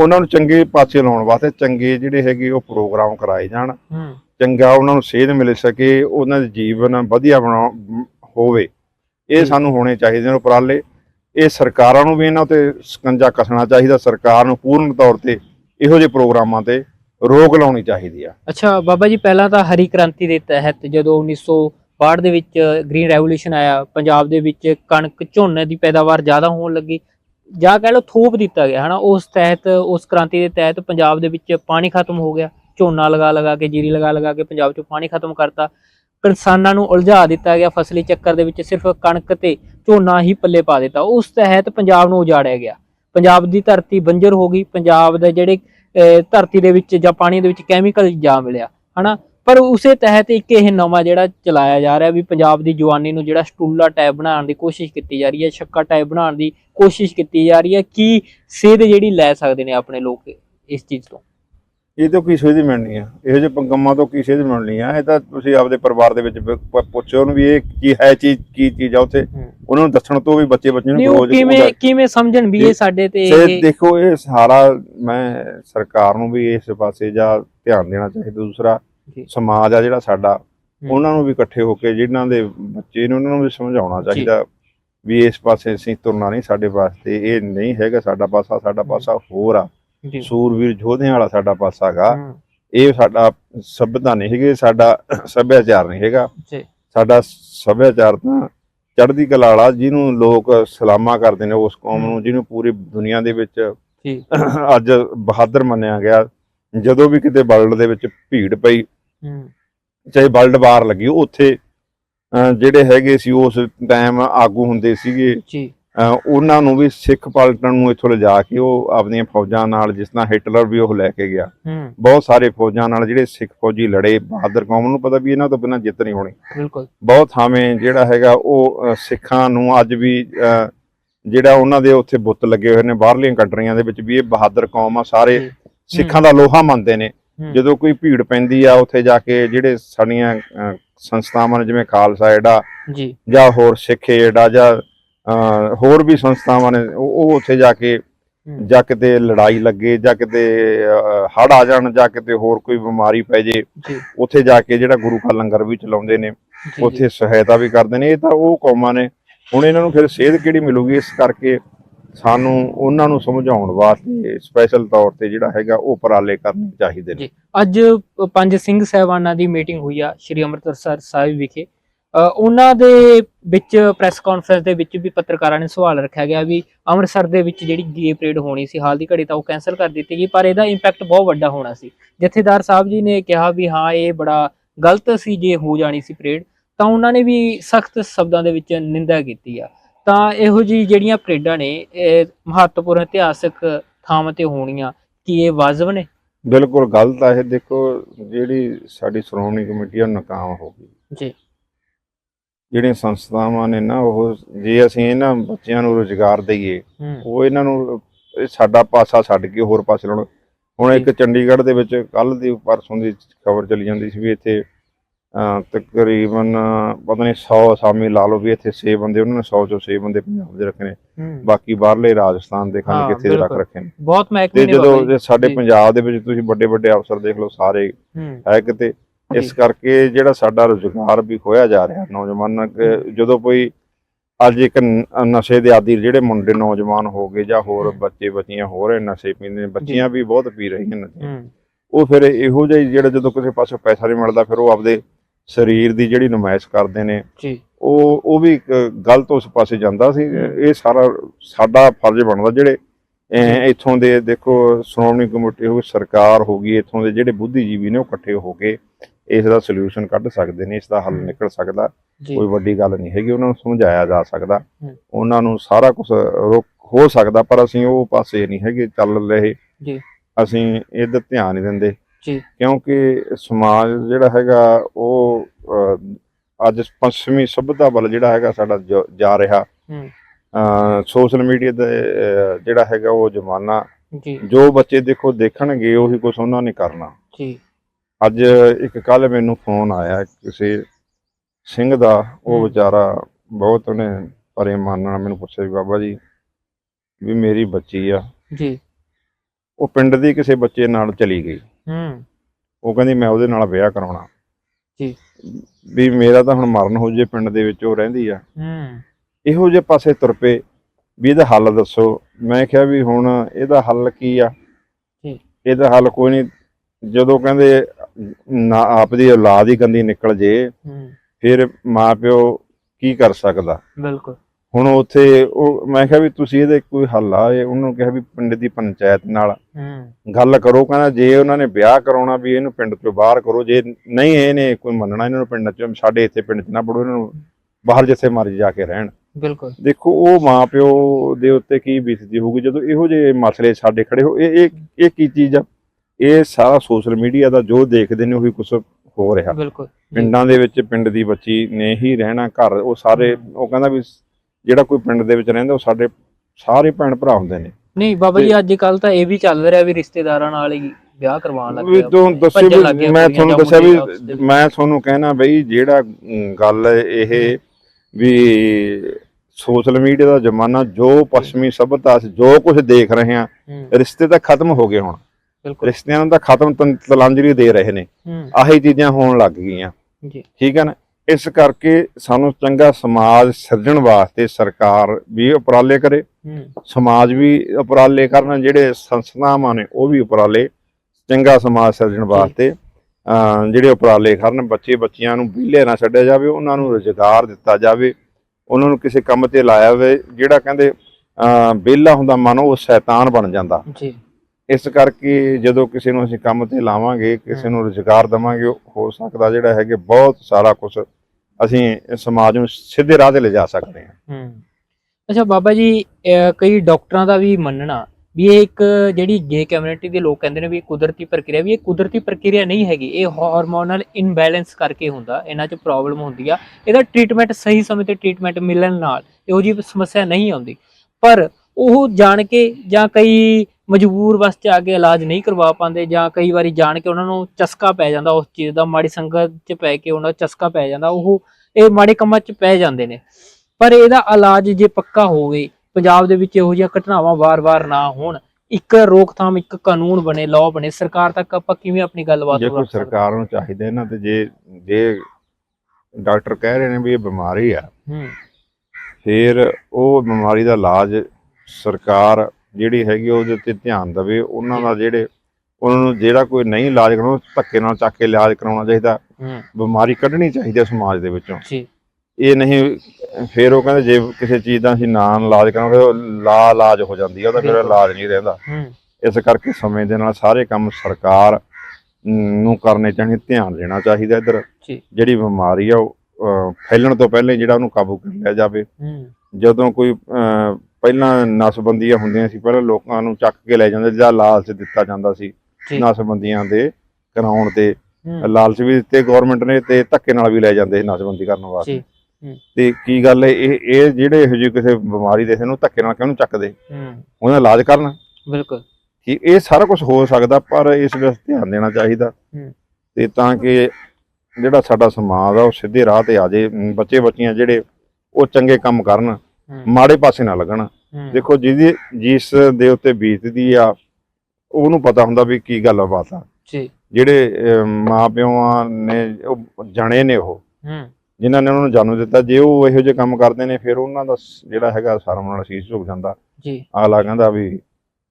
ਉਹਨਾਂ ਨੂੰ ਚੰਗੇ ਪਾਸੇ ਲਾਉਣ ਵਾਸਤੇ ਚੰਗੇ ਜਿਹੜੇ ਹੈਗੇ ਉਹ ਪ੍ਰੋਗਰਾਮ ਕਰਾਏ ਜਾਣ। ਚੰਗਾ ਉਹਨਾਂ ਨੂੰ ਸੇਧ ਮਿਲ ਸਕੇ ਉਹਨਾਂ ਦੇ ਜੀਵਨ ਵਧੀਆ ਬਣਾ ਹੋਵੇ। ਇਹ। ਸਾਨੂੰ ਹੋਣੇ ਚਾਹੀਦੇ ਨੇ ਉਪਰਾਲੇ। ਇਹ ਸਰਕਾਰਾਂ ਨੂੰ ਵੀ ਇਹਨਾਂ ਤੇ ਸਕੰਜਾ ਕੱਸਣਾ ਚਾਹੀਦਾ ਸਰਕਾਰ ਨੂੰ ਪੂਰਨ ਤੌਰ ਤੇ ਇਹੋ ਜਿਹੇ ਪ੍ਰੋਗਰਾਮਾਂ ਤੇ ਰੋਕ ਲਾਉਣੀ ਚਾਹੀਦੀ ਆ। ਅੱਛਾ ਬਾਬਾ ਜੀ ਪਹਿਲਾਂ ਤਾਂ ਹਰੀ ਕ੍ਰਾਂਤੀ ਦੇ ਤਹਿਤ ਜਦੋਂ 1962 ਦੇ ਵਿੱਚ ਗ੍ਰੀਨ ਰੈਵੋਲੂਸ਼ਨ ਆਇਆ ਪੰਜਾਬ ਦੇ ਵਿੱਚ ਕਣਕ ਝੋਨੇ ਦੀ ਪੈਦਾਵਾਰ ਜ਼ਿਆਦਾ ਹੋਣ ਲੱਗੀ ਜਾਂ ਕਹਿ ਲਓ ਥੋਪ ਦਿੱਤਾ ਗਿਆ, ਹਨਾ, ਉਸ ਤਹਿਤ, ਉਸ ਕ੍ਰਾਂਤੀ ਦੇ ਤਹਿਤ ਪੰਜਾਬ ਦੇ ਵਿੱਚ ਪਾਣੀ ਖਤਮ ਹੋ ਗਿਆ, ਝੋਨਾ ਲਗਾ ਲਗਾ ਕੇ, ਜੀਰੀ ਲਗਾ ਲਗਾ ਕੇ ਪੰਜਾਬ 'ਚੋਂ ਪਾਣੀ ਖਤਮ ਕਰਤਾ। ਕਿਸਾਨਾਂ ਨੂੰ ਉਲਝਾ ਦਿੱਤਾ ਗਿਆ, ਫਸਲੀ ਚੱਕਰ ਦੇ ਵਿੱਚ ਸਿਰਫ ਕਣਕ ਤੇ ਝੋਨਾ ਹੀ ਪੱਲੇ ਪਾ ਦਿੱਤਾ। ਉਸ ਤਹਿਤ ਪੰਜਾਬ ਨੂੰ ਉਜਾੜਿਆ ਗਿਆ। ਪੰਜਾਬ ਦੀ ਧਰਤੀ ਬੰਜਰ ਹੋ ਗਈ, ਪੰਜਾਬ ਦੇ ਜਿਹੜੇ ਧਰਤੀ ਦੇ ਵਿੱਚ ਜਾਂ ਪਾਣੀ ਦੇ ਵਿੱਚ ਕੈਮੀਕਲ ਜਾ ਮਿਲਿਆ, ਹਨਾ। ਪਰ ਉਸੇ ਤਹਿਤ ਇੱਕ ਇਹ ਨਵਾਂ ਜਿਹੜਾ ਚਲਾਇਆ ਜਾ ਰਿਹਾ ਵੀ ਪੰਜਾਬ ਦੀ ਜਵਾਨੀ ਨੂੰ ਜਿਹੜਾ ਸਟੂਲਾ ਟਾਈਪ ਬਣਾਉਣ ਦੀ ਕੋਸ਼ਿਸ਼ ਕੀਤੀ ਜਾ ਰਹੀ ਹੈ ਛੱਕਾ ਟਾਈਪ ਬਣਾਉਣ ਦੀ ਕੋਸ਼ਿਸ਼ ਕੀਤੀ ਜਾ ਰਹੀ ਹੈ ਕੀ ਸੇਧ ਜਿਹੜੀ ਲੈ ਸਕਦੇ ਨੇ ਆਪਣੇ ਲੋਕ ਇਸ ਚੀਜ਼ ਤੋਂ ਇਹ ਤਾਂ ਕੀ ਸੇਧ ਮਿਲਣੀ ਆ ਇਹੋ ਜਿਹੇ ਪੰਗਮਾਂ ਤੋਂ ਕੀ ਸੇਧ ਮਿਲਣੀ ਆ ਇਹ ਤਾਂ ਤੁਸੀਂ ਆਪਦੇ ਪਰਿਵਾਰ ਦੇ ਵਿੱਚ ਪੁੱਛੋ ਉਹਨੂੰ ਵੀ ਇਹ ਕੀ ਹੈ ਚੀਜ਼ ਕੀ ਚੀਜ਼ ਆ ਉੱਥੇ ਉਹਨਾਂ ਨੂੰ ਦੱਸਣ ਤੋਂ ਵੀ ਬੱਚੇ ਬੱਚੇ ਨੂੰ ਰੋਜ਼ ਕਿਵੇਂ ਕਿਵੇਂ ਸਮਝਣ ਵੀ ਇਹ ਸਾਡੇ ਤੇ ਇਹ ਦੇਖੋ ਇਹ ਸਾਰਾ ਮੈਂ ਸਰਕਾਰ ਨੂੰ ਵੀ ਇਸ ਪਾਸੇ ਜਾਂ ਧਿਆਨ ਦੇਣਾ ਚਾਹੀਦਾ ਦੂਸਰਾ। ਸਮਾਜ ਆ ਜਿਹੜਾ ਸਾਡਾ। ਉਹਨਾਂ ਨੂੰ ਵੀ ਇਕੱਠੇ ਹੋ ਕੇ ਜਿਨ੍ਹਾਂ ਦੇ ਬੱਚੇ ਨੇ ਉਹਨਾਂ ਨੂੰ ਵੀ ਸਮਝਾਉਣਾ ਚਾਹੀਦਾ ਵੀ ਇਸ ਪਾਸੇ ਅਸੀਂ ਤੁਰਨਾ ਨਹੀਂ ਸਾਡੇ ਵਾਸਤੇ ਇਹ ਨਹੀਂ ਹੈਗਾ ਸਾਡਾ ਪਾਸਾ ਸਾਡਾ ਪਾਸਾ ਹੋਰ ਆ। ਸੂਰਵੀਰ ਯੋਧਿਆਂ ਵਾਲਾ ਸਾਡਾ ਪਾਸਾ ਹੈਗਾ। ਇਹ ਸਾਡਾ ਸਭਿਅਤਾ ਨਹੀਂ ਹੈਗੀ ਸਾਡਾ ਸੱਭਿਆਚਾਰ ਨਹੀਂ ਹੈਗਾ। ਜੀ। ਸਾਡਾ ਸੱਭਿਆਚਾਰ ਤਾਂ ਚੜ੍ਹਦੀ ਕਲਾ ਵਾਲਾ ਜਿਹਨੂੰ ਲੋਕ ਸਲਾਮਾ ਕਰਦੇ ਨੇ ਉਸ ਕੌਮ ਨੂੰ ਜਿਹਨੂੰ ਪੂਰੀ ਦੁਨੀਆ ਦੇ ਵਿੱਚ ਅੱਜ ਬਹਾਦਰ ਮੰਨਿਆ ਗਿਆ। ਜਦੋਂ ਵੀ ਕਿਤੇ ਵਰਲਡ ਦੇ ਵਿੱਚ ਭੀੜ ਪਈ ਚਾਹੇ ਵਰਲਡ ਵਾਰ ਲੱਗੀ ਉੱਥੇ ਜਿਹੜੇ ਹੈਗੇ ਸੀ ਉਸ ਟਾਈਮ ਆਗੂ ਹੁੰਦੇ ਸੀਗੇ ਜੀ। ਉਹਨਾਂ ਨੂੰ ਵੀ ਸਿੱਖ ਪਲਟਨ ਨੂੰ ਇੱਥੋਂ ਲਿਜਾ ਕੇ ਉਹ ਆਪਣੀਆਂ ਫੌਜਾਂ ਨਾਲ ਜਿਸ ਤਰ੍ਹਾਂ ਹਿਟਲਰ ਵੀ ਉਹ ਲੈ ਕੇ ਗਿਆ। ਬਹੁਤ ਸਾਰੇ ਫੌਜਾਂ ਨਾਲ ਜਿਹੜੇ ਸਿੱਖ ਫੌਜੀ ਲੜੇ ਬਹਾਦਰ ਕੌਮ ਨੂੰ ਪਤਾ ਵੀ ਇਹਨਾਂ ਤੋਂ ਬਿਨਾਂ ਜਿੱਤ ਨਹੀਂ ਹੋਣੀ। ਬਿਲਕੁਲ। ਬਹੁਤ ਥਾਵੇਂ ਜਿਹੜਾ ਹੈਗਾ ਉਹ ਸਿੱਖਾਂ ਨੂੰ ਅੱਜ ਵੀ ਜਿਹੜਾ ਉਹਨਾਂ ਦੇ ਉੱਥੇ ਬੁੱਤ ਲੱਗੇ ਹੋਏ ਨੇ ਬਾਹਰਲੀਆਂ ਕੰਟਰੀਆਂ ਦੇ ਵਿੱਚ ਵੀ ਇਹ ਬਹਾਦਰ ਕੌਮ ਆ ਸਾਰੇ। ਸਿੱਖਾਂ ਦਾ ਲੋਹਾ ਮੰਨਦੇ ਨੇ। ਜਦੋਂ ਕੋਈ ਭੀੜ ਪੈਂਦੀ ਆ ਉੱਥੇ ਜਾ ਕੇ ਜਿਹੜੇ ਸਾਡੀਆਂ ਸੰਸਥਾਵਾਂ ਜਿਵੇਂ ਖਾਲਸਾ ਏਡਾ ਜੀ। ਜਾਂ ਹੋਰ ਸਿੱਖ ਏਡਾ ਜਾਂ ਹੋਰ ਵੀ ਸੰਸਥਾਵਾਂ ਨੇ ਉਹ ਉੱਥੇ ਜਾ ਕੇ ਜਾਂ ਕਿਤੇ ਲੜਾਈ ਲੱਗੇ ਜਾਂ ਕਿਤੇ ਹੜ ਆ ਜਾਣ ਜਾਂ ਕਿਤੇ ਹੋਰ ਕੋਈ ਬਿਮਾਰੀ ਪੈ ਜੇ ਉੱਥੇ ਜਾ ਕੇ ਜਿਹੜਾ ਗੁਰੂ ਕਾ ਲੰਗਰ ਵੀ ਚਲਾਉਂਦੇ ਨੇ ਉੱਥੇ ਸਹਾਇਤਾ ਵੀ ਕਰਦੇ ਨੇ। ਇਹ ਤਾਂ ਉਹ ਕੌਮਾਂ ਨੇ। ਹੁਣ ਇਹਨਾਂ ਨੂੰ ਫਿਰ ਸੇਧ ਕਿਹੜੀ ਮਿਲੂਗੀ? ਇਸ ਕਰਕੇ ਸਾਨੂੰ ਉਹਨਾਂ ਨੂੰ ਸਮਝਾਉਣ ਵਾਸਤੇ ਸਪੈਸ਼ਲ ਤੌਰ ਤੇ ਜਿਹੜਾ ਹੈਗਾ ਉਹ ਉਪਰਾਲੇ ਕਰਨੇ ਚਾਹੀਦੇ ਨੇ। ਅੱਜ ਪੰਜ ਸਿੰਘ ਸਹਿਬਾਨਾਂ ਦੀ ਮੀਟਿੰਗ ਹੋਈ ਆ ਸ਼੍ਰੀ ਅੰਮ੍ਰਿਤਸਰ ਸਾਹਿਬ ਵਿਖੇ। ਉਹਨਾਂ ਦੇ ਵਿੱਚ ਪ੍ਰੈਸ ਕਾਨਫਰੰਸ ਦੇ ਵਿੱਚ ਵੀ ਪੱਤਰਕਾਰਾਂ ਨੇ ਸਵਾਲ ਰੱਖਿਆ ਗਿਆ ਵੀ ਅੰਮ੍ਰਿਤਸਰ ਦੇ ਵਿੱਚ ਜਿਹੜੀ ਗੇ ਪਰੇਡ ਹੋਣੀ ਸੀ ਹਾਲ ਦੀ ਘੜੀ ਤਾਂ ਉਹ ਕੈਨਸਲ ਕਰ ਦਿੱਤੀ ਗਈ ਪਰ ਇਹਦਾ ਇੰਪੈਕਟ ਬਹੁਤ ਵੱਡਾ ਹੋਣਾ ਸੀ। ਜਥੇਦਾਰ ਸਾਹਿਬ ਜੀ ਨੇ ਕਿਹਾ ਵੀ ਹਾਂ ਇਹ ਬੜਾ ਗਲਤ ਸੀ ਜੇ ਹੋ ਜਾਣੀ ਸੀ ਪਰੇਡ ਤਾਂ ਉਹਨਾਂ ਨੇ ਵੀ ਸਖਤ ਸ਼ਬਦਾਂ ਦੇ ਵਿੱਚ ਨਿੰਦਾ ਕੀਤੀ ਆ। ਤਾਂ ਇਹੋ ਜੀ ਜਿਹੜੀਆਂ ਪਰੇਡਾਂ ਨੇ ਇਹ ਮਹੱਤਵਪੂਰਨ ਇਤਿਹਾਸਕ ਥਾਵਾਂ ਤੇ ਹੋਣੀਆਂ ਕੀ ਇਹ ਵਾਜਬ ਨੇ? ਬਿਲਕੁਲ ਗਲਤ ਆ ਇਹ। ਦੇਖੋ ਜਿਹੜੀ ਸਾਡੀ ਸ਼੍ਰੋਮਣੀ ਕਮੇਟੀ ਆ ਉਹ ਨਾਕਾਮ ਹੋ ਗਈ। ਜੀ। ਜਿਹੜੀਆਂ ਸੰਸਥਾਵਾਂ ਨੇ ਨਾ ਉਹ ਜੇ ਅਸੀਂ ਇਹਨਾਂ ਬੱਚਿਆਂ ਨੂੰ ਰੋਜ਼ਗਾਰ ਦਈਏ ਉਹ ਇਹਨਾਂ ਨੂੰ ਸਾਡਾ ਪਾਸਾ ਛੱਡ ਕੇ ਹੋਰ ਪਾਸੇ ਲਾਉਣ। ਹੁਣ ਇੱਕ ਚੰਡੀਗੜ੍ਹ ਦੇ ਵਿੱਚ ਕੱਲ ਦੀ ਪਰਸੋਂ ਦੀ ਖਬਰ ਚੱਲੀ ਜਾਂਦੀ ਸੀ ਵੀ ਇੱਥੇ ਤਕਰੀਬਨ ਪਤਾ ਨਹੀਂ 100 ਅਸਾਮੀ ਲਾ ਲਓ ਵੀ ਇੱਥੇ 6 ਬੰਦੇ ਉਹਨਾਂ ਨੇ 100 ਚੋਂ 6 ਬੰਦੇ ਪੰਜਾਬ ਦੇ ਰੱਖੇ ਨੇ। ਹੂੰ। ਬਾਕੀ ਬਾਹਰਲੇ ਰਾਜਸਥਾਨ ਦੇ ਹਾਂ, ਖਾਨੇ ਕਿੱਥੇ ਰੱਖ। ਰੱਖੇ ਨੇ। ਬਹੁਤ ਮਹਿਕਮੇ ਨੇ ਜਦੋਂ ਸਾਡੇ। ਪੰਜਾਬ ਦੇ ਵਿੱਚ ਤੁਸੀਂ ਵੱਡੇ ਵੱਡੇ ਅਫਸਰ ਦੇਖ ਲਓ ਸਾਰੇ ਹੂੰ। ਹੈ ਕਿਤੇ ਇਸ। ਕਰਕੇ ਜਿਹੜਾ ਸਾਡਾ ਰੁਜ਼ਗਾਰ ਵੀ ਖੋਇਆ ਜਾ ਰਿਹਾ ਨੌਜਵਾਨਾਂ ਕ- ਜਦੋਂ ਕੋਈ ਅੱਜ ਇੱਕ ਨਸ਼ੇ ਦੇ ਆਦੀ ਜਿਹੜੇ ਮੁੰਡੇ ਨੌਜਵਾਨ ਹੋ ਗਏ ਜਾਂ ਹੋਰ ਹੂੰ। ਬੱਚੇ ਬੱਚੀਆਂ ਹੋਰ ਇਹ ਨਸ਼ੇ ਪੀਂਦੇ ਨੇ ਬੱਚੀਆਂ ਵੀ ਬਹੁਤ ਪੀ ਰਹੀਆਂ ਨੇ ਹੂੰ। ਉਹ ਫਿਰ ਇਹੋ ਜਿਹਾ ਹੀ ਜਿਹੜਾ ਜਦੋਂ ਕਿਸੇ ਪਾਸੇ ਪੈਸਾ ਨਹੀਂ ਮਿਲਦਾ ਫਿਰ ਉਹ ਆਪਦੇ ਸਰੀਰ ਦੀ ਜਿਹੜੀ ਨੁਮਾਇਸ਼ ਕਰਦੇ ਨੇ ਜੀ। ਉਹ ਉਹ ਵੀ ਇੱਕ ਗਲਤ ਉਸ ਪਾਸੇ ਜਾਂਦਾ ਸੀ। ਇਹ ਸਾਰਾ ਸਾਡਾ ਫਰਜ਼ ਬਣਦਾ ਜਿਹੜੇ ਇੱਥੋਂ ਦੇ ਦੇਖੋ ਸ਼੍ਰੋਮਣੀ ਕਮੇਟੀ ਹੋ ਸਰਕਾਰ ਹੋ ਗਈ ਇੱਥੋਂ ਦੇ ਜਿਹੜੇ ਬੁੱਧੀਜੀਵੀ ਨੇ ਉਹ ਇਕੱਠੇ ਹੋ ਕੇ ਇਸ ਦਾ ਸੋਲੂਸ਼ਨ ਕੱਢ ਸਕਦੇ ਨੇ ਇਸ ਦਾ ਹੱਲ ਨਿਕਲ ਸਕਦਾ। ਕੋਈ ਵੱਡੀ ਗੱਲ ਨਹੀਂ ਹੈਗੀ ਉਹਨਾਂ ਨੂੰ ਸਮਝਾਇਆ ਜਾ ਸਕਦਾ। ਉਹਨਾਂ ਨੂੰ ਸਾਰਾ ਕੁਝ ਹੋ ਸਕਦਾ ਪਰ ਅਸੀਂ ਉਹ ਪਾਸੇ ਨਹੀਂ ਹੈਗੇ ਚੱਲ ਰਹੇ। ਜੀ। ਅਸੀਂ ਇਹਦਾ ਧਿਆਨ ਨਹੀਂ ਦਿੰਦੇ। ਜੀ। ਕਿਉਂਕਿ ਸਮਾਜ ਜਿਹੜਾ ਹੈਗਾ ਉਹ ਅੱਜ ਪੱਛਮੀ ਸਭਿਅਤਾ ਵੱਲ ਜਿਹੜਾ ਹੈਗਾ ਸਾਡਾ ਜ- ਰਿਹਾ। ਸੋਸ਼ਲ ਮੀਡੀਆ ਦਾ ਜਿਹੜਾ ਹੈਗਾ ਉਹ ਜ਼ਮਾਨਾ ਜੀ। ਬੱਚੇ ਦੇਖੋ ਦੇਖਣਗੇ ਉਹੀ ਕੁਝ ਉਹਨਾਂ ਨੇ ਕਰਨਾ। ਜੀ। ਅੱਜ ਇੱਕ ਕੱਲ ਮੈਨੂੰ ਫੋਨ ਆਇਆ ਕਿਸੇ ਸਿੰਘ ਦਾ ਉਹ। ਵਿਚਾਰਾ ਬਹੁਤ ਉਹਨੇ ਪਰੇ ਮਨ ਨਾਲ ਮੈਨੂੰ ਪੁੱਛਿਆ ਵੀ ਬਾਬਾ ਜੀ ਵੀ ਮੇਰੀ ਬੱਚੀ ਆ। ਜੀ। ਉਹ ਪਿੰਡ ਦੀ ਕਿਸੇ ਬੱਚੇ ਨਾਲ ਚਲੀ ਗਈ। ਹੂੰ। ਉਹ ਕਹਿੰਦੀ ਮੈਂ ਉਹਦੇ ਨਾਲ ਵਿਆਹ ਕਰਾਉਣਾ। ਜੀ। ਵੀ ਮੇਰਾ ਤਾਂ ਹੁਣ ਮਰਨ ਹੋ ਜੇ ਪਿੰਡ ਦੇ ਵਿੱਚ ਉਹ ਰਹਿੰਦੀ ਆ। ਹੂੰ। ਇਹੋ ਜਿਹੇ ਪਾਸੇ ਤੁਰ ਪਏ ਵੀ ਇਹਦਾ ਹੱਲ ਦੱਸੋ। ਮੈਂ ਕਿਹਾ ਵੀ ਹੁਣ ਇਹਦਾ ਹੱਲ ਕੀ ਆ? ਜੀ। ਇਹਦਾ ਹੱਲ ਕੋਈ ਨਹੀਂ। ਜਦੋਂ ਕਹਿੰਦੇ ਨਾ ਆਪਦੀ ਔਲਾਦ ਹੀ ਗੰਦੀ ਨਿਕਲ ਜੇ ਹੂੰ। ਫਿਰ ਮਾਪਿਓ ਕੀ ਕਰ ਸਕਦਾ? ਬਿਲਕੁਲ। ਹੁਣ ਉੱਥੇ ਉਹ ਮੈਂ ਕਿਹਾ ਵੀ ਤੁਸੀਂ ਇਹਦੇ ਕੋਈ ਹੱਲ ਆ ਇਹ ਉਹਨੂੰ ਕਿਹਾ ਵੀ ਪਿੰਡ ਦੀ ਪੰਚਾਇਤ ਨਾਲ ਹੂੰ। ਗੱਲ ਕਰੋ ਕਹਿੰਦਾ ਜੇ ਉਹਨਾਂ ਨੇ ਵਿਆਹ ਕਰਾਉਣਾ ਵੀ ਇਹਨੂੰ ਪਿੰਡ ਤੋਂ ਬਾਹਰ ਕਰੋ ਜੇ ਨਹੀਂ ਇਹਨੇ ਕੋਈ ਮੰਨਣਾ ਇਹਨਾਂ ਨੂੰ ਪਿੰਡ ਚ ਸਾਡੇ ਇੱਥੇ ਪਿੰਡ ਚ ਨਾ ਪੜੋ ਇਹਨਾਂ ਨੂੰ ਬਾਹਰ ਜਿੱਥੇ ਮਰਜ਼ੀ ਜਾ ਕੇ ਰਹਿਣ। ਬਿਲਕੁਲ। ਦੇਖੋ ਉਹ ਮਾਪਿਓ ਦੇ ਉੱਤੇ ਕੀ ਬੀਤਦੀ ਹੋਊਗੀ ਜਦੋਂ ਇਹੋ ਜਿਹੇ ਮਸਲੇ ਸਾਡੇ ਖੜੇ ਹੋ ਇਹ ਇਹ ਇਹ ਕੀ ਚੀਜ਼ ਆ? ਇਹ ਸਾਰਾ ਸੋਸ਼ਲ ਮੀਡੀਆ ਦਾ ਜੋ ਦੇਖਦੇ ਨੇ ਉਹੀ ਕੁਝ ਹੋ ਰਿਹਾ। ਬਿਲਕੁਲ। ਪਿੰਡਾਂ ਦੇ ਵਿੱਚ ਪਿੰਡ ਦੀ ਬੱਚੀ ਨੇ ਹੀ ਰਹਿਣਾ ਘਰ ਉਹ ਸਾਰੇ ਉਹ ਕਹਿੰਦਾ ਵੀ ਜਿਹੜਾ ਕੋਈ ਪਿੰਡ ਦੇ ਵਿੱਚ ਰਹਿੰਦਾ ਉਹ ਸਾਡੇ ਸਾਰੇ ਭੈਣ ਭਰਾ ਹੁੰਦੇ ਨੇ। ਨਹੀਂ ਬਾਬਾ ਜੀ ਅੱਜ ਕੱਲ ਤਾਂ ਇਹ ਵੀ ਚੱਲ ਰਿਹਾ ਵੀ ਰਿਸ਼ਤੇਦਾਰਾਂ ਨਾਲ ਹੀ ਵਿਆਹ ਕਰਵਾਉਣ ਲੱਗ ਵੀ ਤੂੰ ਦੱਸੋ ਭੱਜਣ ਲੱਗ ਵੀ ਗਿਆ ਮੈਂ ਤੁਹਾਨੂੰ ਦੱਸਿਆ ਵੀ। ਮੈਂ ਤੁਹਾਨੂੰ ਕਹਿਣਾ ਬਈ ਜਿਹੜਾ ਗੱਲ ਇਹ ਵੀ ਸੋਸ਼ਲ ਮੀਡੀਆ ਦਾ ਜ਼ਮਾਨਾ ਜੋ ਪੱਛਮੀ ਸਭਿਅਤਾ ਸੀ ਜੋ ਕੁਝ ਦੇਖ ਰਹੇ ਹੂੰ ਰਿਸ਼ਤੇ ਤਾਂ ਖਤਮ ਹੋ ਗਏ ਹੁਣ। ਬਿਲਕੁਲ। ਰਿਸ਼ਤਿਆਂ ਨੂੰ ਤਾਂ ਖਤਮ ਤਲਾਂਜਲੀ ਦੇ ਰਹੇ ਨੇ। ਆਹੀ ਚੀਜ਼ਾਂ ਹੋਣ ਲੱਗ ਗਈਆਂ। ਜੀ। ਠੀਕ ਹੈ ਨਾ? ਇਸ ਕਰਕੇ ਸਾਨੂੰ ਚੰਗਾ ਸਮਾਜ ਸਿਰਜਣ ਵਾਸਤੇ ਸਰਕਾਰ ਵੀ ਉਪਰਾਲੇ ਕਰੇ। ਸਮਾਜ ਵੀ ਉਪਰਾਲੇ ਕਰਨ ਜਿਹੜੇ ਸੰਸਥਾਵਾਂ ਨੇ ਉਹ ਵੀ ਉਪਰਾਲੇ ਚੰਗਾ ਸਮਾਜ ਸਿਰਜਣ ਵਾਸਤੇ ਜਿਹੜੇ ਉਪਰਾਲੇ ਕਰਨ ਬੱਚੇ ਬੱਚੀਆਂ ਨੂੰ ਵਿਹਲੇ ਨਾ ਛੱਡਿਆ ਜਾਵੇ ਉਹਨਾਂ ਨੂੰ ਰੁਜ਼ਗਾਰ ਦਿੱਤਾ ਜਾਵੇ ਉਹਨਾਂ ਨੂੰ ਕਿਸੇ ਕੰਮ ਤੇ ਲਾਇਆ ਹੋਵੇ ਜਿਹੜਾ ਕਹਿੰਦੇ ਵਿਹਲਾ ਹੁੰਦਾ ਮਨ ਉਹ ਸ਼ੈਤਾਨ ਬਣ ਜਾਂਦਾ। ਜੀ। ਇਸ ਕਰਕੇ ਜਦੋਂ ਕਿਸੇ ਨੂੰ ਅਸੀਂ ਕੰਮ ਤੇ ਲਾਵਾਂਗੇ ਕਿਸੇ ਨੂੰ ਰੁਜ਼ਗਾਰ ਦਵਾਂਗੇ ਹੋ ਸਕਦਾ ਜਿਹੜਾ ਹੈਗੇ ਬਹੁਤ ਸਾਰਾ ਕੁਝ ਅਸੀਂ ਸਮਾਜ ਨੂੰ ਸਿੱਧੇ ਰਾਹ ਤੇ ਲਿਜਾ ਸਕਦੇ ਹਾਂ। ਹੂੰ। ਅੱਛਾ, ਬਾਬਾ ਜੀ ਅਹ ਕਈ ਡਾਕਟਰਾਂ ਦਾ ਵੀ ਮੰਨਣਾ ਵੀ ਇਹ ਇੱਕ ਜਿਹੜੀ ਗੇ ਕਮਿਊਨਿਟੀ ਦੇ ਲੋਕ ਕਹਿੰਦੇ ਨੇ ਵੀ ਇਹ ਕੁਦਰਤੀ ਪ੍ਰਕਿਰਿਆ, ਵੀ ਇਹ ਕੁਦਰਤੀ ਪ੍ਰਕਿਰਿਆ ਨਹੀਂ ਹੈਗੀ, ਇਹ ਹਾਰਮੋਨਲ ਇਨਬੈਲੈਂਸ ਕਰਕੇ ਹੁੰਦਾ, ਇਹਨਾਂ 'ਚ ਪ੍ਰੋਬਲਮ ਹੁੰਦੀ ਆ। ਇਹਦਾ ਟ੍ਰੀਟਮੈਂਟ ਸਹੀ ਸਮੇਂ ਤੇ ਟ੍ਰੀਟਮੈਂਟ ਮਿਲਣ ਨਾਲ ਇਹੋ ਜਿਹੀ ਸਮੱਸਿਆ ਨਹੀਂ ਆਉਂਦੀ। ਪਰ ਉਹ ਜਾਣ ਕੇ ਜਾਂ ਕਈ ਮਜਬੂਰ ਵਸ ਚ ਆ ਕੇ ਇਲਾਜ ਨਹੀਂ ਕਰਵਾ ਪਾਉਂਦੇ ਜਾਂ ਕਈ ਵਾਰੀ ਜਾਣ ਕੇ ਉਹਨਾਂ ਨੂੰ ਚਸਕਾ ਪੈ ਜਾਂਦਾ ਉਸ ਚੀਜ਼ ਦਾ ਮਾੜੀ ਸੰਗਤ ਚ ਪੈ ਕੇ ਉਹਨਾਂ ਨੂੰ ਚਸਕਾ ਪੈ ਜਾਂਦਾ ਉਹ ਇਹ ਮਾੜੇ ਕੰਮਾਂ ਚ ਪੈ ਜਾਂਦੇ ਨੇ। ਪਰ ਇਹਦਾ ਇਲਾਜ ਜੇ ਪੱਕਾ ਹੋਵੇ ਪੰਜਾਬ ਦੇ ਵਿੱਚ ਇਹੋ ਜਿਹੀਆਂ ਘਟਨਾਵਾਂ ਵਾਰ-ਵਾਰ ਨਾ ਹੋਣ ਇੱਕ ਰੋਕਥਾਮ ਇੱਕ ਕਾਨੂੰਨ ਬਣੇ ਲਾਅ ਬਣੇ ਸਰਕਾਰ ਤੱਕ ਆਪਾਂ ਕਿਵੇਂ ਆਪਣੀ ਗੱਲਬਾਤ ਰੱਖ ਸਕਦੇ? ਸਰਕਾਰ ਨੂੰ ਚਾਹੀਦਾ ਇਹਨਾਂ ਤੇ ਜੇ ਜੇ ਡਾਕਟਰ ਕਹਿ ਰਹੇ ਨੇ ਵੀ ਇਹ ਬਿਮਾਰੀ ਆ ਹੂੰ। ਫਿਰ ਉਹ ਬਿਮਾਰੀ ਦਾ ਇਲਾਜ ਸਰਕਾਰ ਜਿਹੜੀ ਹੈਗੀ ਉਹਦੇ ਤੇ ਧਿਆਨ ਦੇਵੇ। ਉਹਨਾਂ ਦਾ ਜਿਹੜੇ ਉਹਨਾਂ ਨੂੰ ਜਿਹੜਾ ਕੋਈ ਨਹੀਂ ਇਲਾਜ ਕਰਾਉਣਾ ਉਹ ਧੱਕੇ ਨਾਲ ਚੱਕ ਕੇ ਇਲਾਜ ਕਰਾਉਣਾ ਚਾਹੀਦਾ। ਬਿਮਾਰੀ ਕੱਢਣੀ ਚਾਹੀਦੀ ਹੈ ਸਮਾਜ ਦੇ ਵਿੱਚੋਂ। ਜੀ। ਇਹ ਨਹੀਂ ਫਿਰ ਉਹ ਕਹਿੰਦੇ ਜੇ ਕਿਸੇ ਚੀਜ਼ ਦਾ ਅਸੀਂ ਨਾ ਇਲਾਜ ਕਰਾਂਗੇ ਉਹ ਲਾ ਇਲਾਜ ਹੋ ਜਾਂਦੀ ਹੈ ਉਹਦਾ ਫਿਰ। ਇਲਾਜ ਨਹੀਂ ਰਹਿੰਦਾ। ਇਸ ਕਰਕੇ ਸਮੇਂ ਦੇ ਨਾਲ ਸਾਰੇ ਕੰਮ ਸਰਕਾਰ ਨੂੰ ਕਰਨੇ ਚਾਹੀਦੇ ਧਿਆਨ ਦੇਣਾ ਚਾਹੀਦਾ ਇੱਧਰ। ਜਿਹੜੀ ਬਿਮਾਰੀ ਆ ਉਹ ਫੈਲਣ ਤੋਂ ਪਹਿਲਾਂ ਜਿਹੜਾ ਉਹਨੂੰ ਕਾਬੂ ਕਰ ਲਿਆ ਜਾਵੇ। ਜਦੋਂ ਕੋਈ ਪਹਿਲਾਂ ਨਸਬੰਦੀਆਂ ਹੁੰਦੀਆਂ ਸੀ ਪਹਿਲਾਂ ਲੋਕਾਂ ਨੂੰ ਚੱਕ ਕੇ ਲੈ ਜਾਂਦੇ ਜਾਂ ਲਾਲਚ ਦਿੱਤਾ ਜਾਂਦਾ ਸੀ ਨਸਬੰਦੀਆਂ ਦੇ ਕਰਾਉਣ ਤੇ। ਲਾਲਚ ਵੀ ਦਿੱਤੇ ਗਵਰਨਮੈਂਟ ਨੇ ਤੇ ਧੱਕੇ ਨਾਲ ਵੀ ਲੈ ਜਾਂਦੇ ਨਸਬੰਦੀ ਕਰਨ ਵਾਸਤੇ। ਤੇ ਕੀ ਗੱਲ ਹੈ ਇਹ ਇਹ ਜਿਹੜੇ ਇਹੋ ਜਿਹੇ ਕਿਸੇ ਬਿਮਾਰੀ ਦੇ ਨੂੰ ਧੱਕੇ ਨਾਲ ਕਿਉਂ ਨੀ ਚੱਕਦੇ? ਉਹਦਾ ਇਲਾਜ ਕਰਨ। ਬਿਲਕੁਲ। ਕਿ ਇਹ ਸਾਰਾ ਕੁਝ ਹੋ ਸਕਦਾ ਪਰ ਇਸ ਵਿੱਚ ਧਿਆਨ ਦੇਣਾ ਚਾਹੀਦਾ। ਤੇ ਤਾਂ ਕਿ ਜਿਹੜਾ ਸਾਡਾ ਸਮਾਜ ਆ ਉਹ ਸਿੱਧੇ ਰਾਹ ਤੇ ਆ ਜੇ ਬੱਚੇ ਬੱਚੀਆਂ ਜਿਹੜੇ ਉਹ ਚੰਗੇ ਕੰਮ ਕਰਨ। ਮਾੜੇ ਪਾਸੇ ਨਾ ਲੱਗਣ। ਦੇਖੋ ਜਿਹਦੀ ਜਿਸ ਦੇ ਉੱਤੇ ਬੀਤਦੀ ਆ ਉਹਨੂੰ ਪਤਾ ਹੁੰਦਾ ਵੀ ਕੀ ਗੱਲ ਬਾਤ ਆ। ਜੀ। ਜਿਹੜੇ ਮਾਪਿਓਆਂ ਨੇ ਉਹ ਜਾਣੇ ਨੇ ਉਹ ਹੂੰ। ਜਿਨ੍ਹਾਂ ਨੇ ਉਹਨਾਂ ਨੂੰ ਜਨਮ ਦਿੱਤਾ ਜੇ ਉਹ ਇਹੋ ਜਿਹੇ ਕੰਮ ਕਰਦੇ ਨੇ ਫਿਰ ਉਹਨਾਂ ਦਾ ਜਿਹੜਾ ਹੈਗਾ ਸ਼ਰਮ ਨਾਲ ਸੀਸ ਝੁਕ ਜਾਂਦਾ। ਜੀ। ਅਗਲਾ ਕਹਿੰਦਾ ਵੀ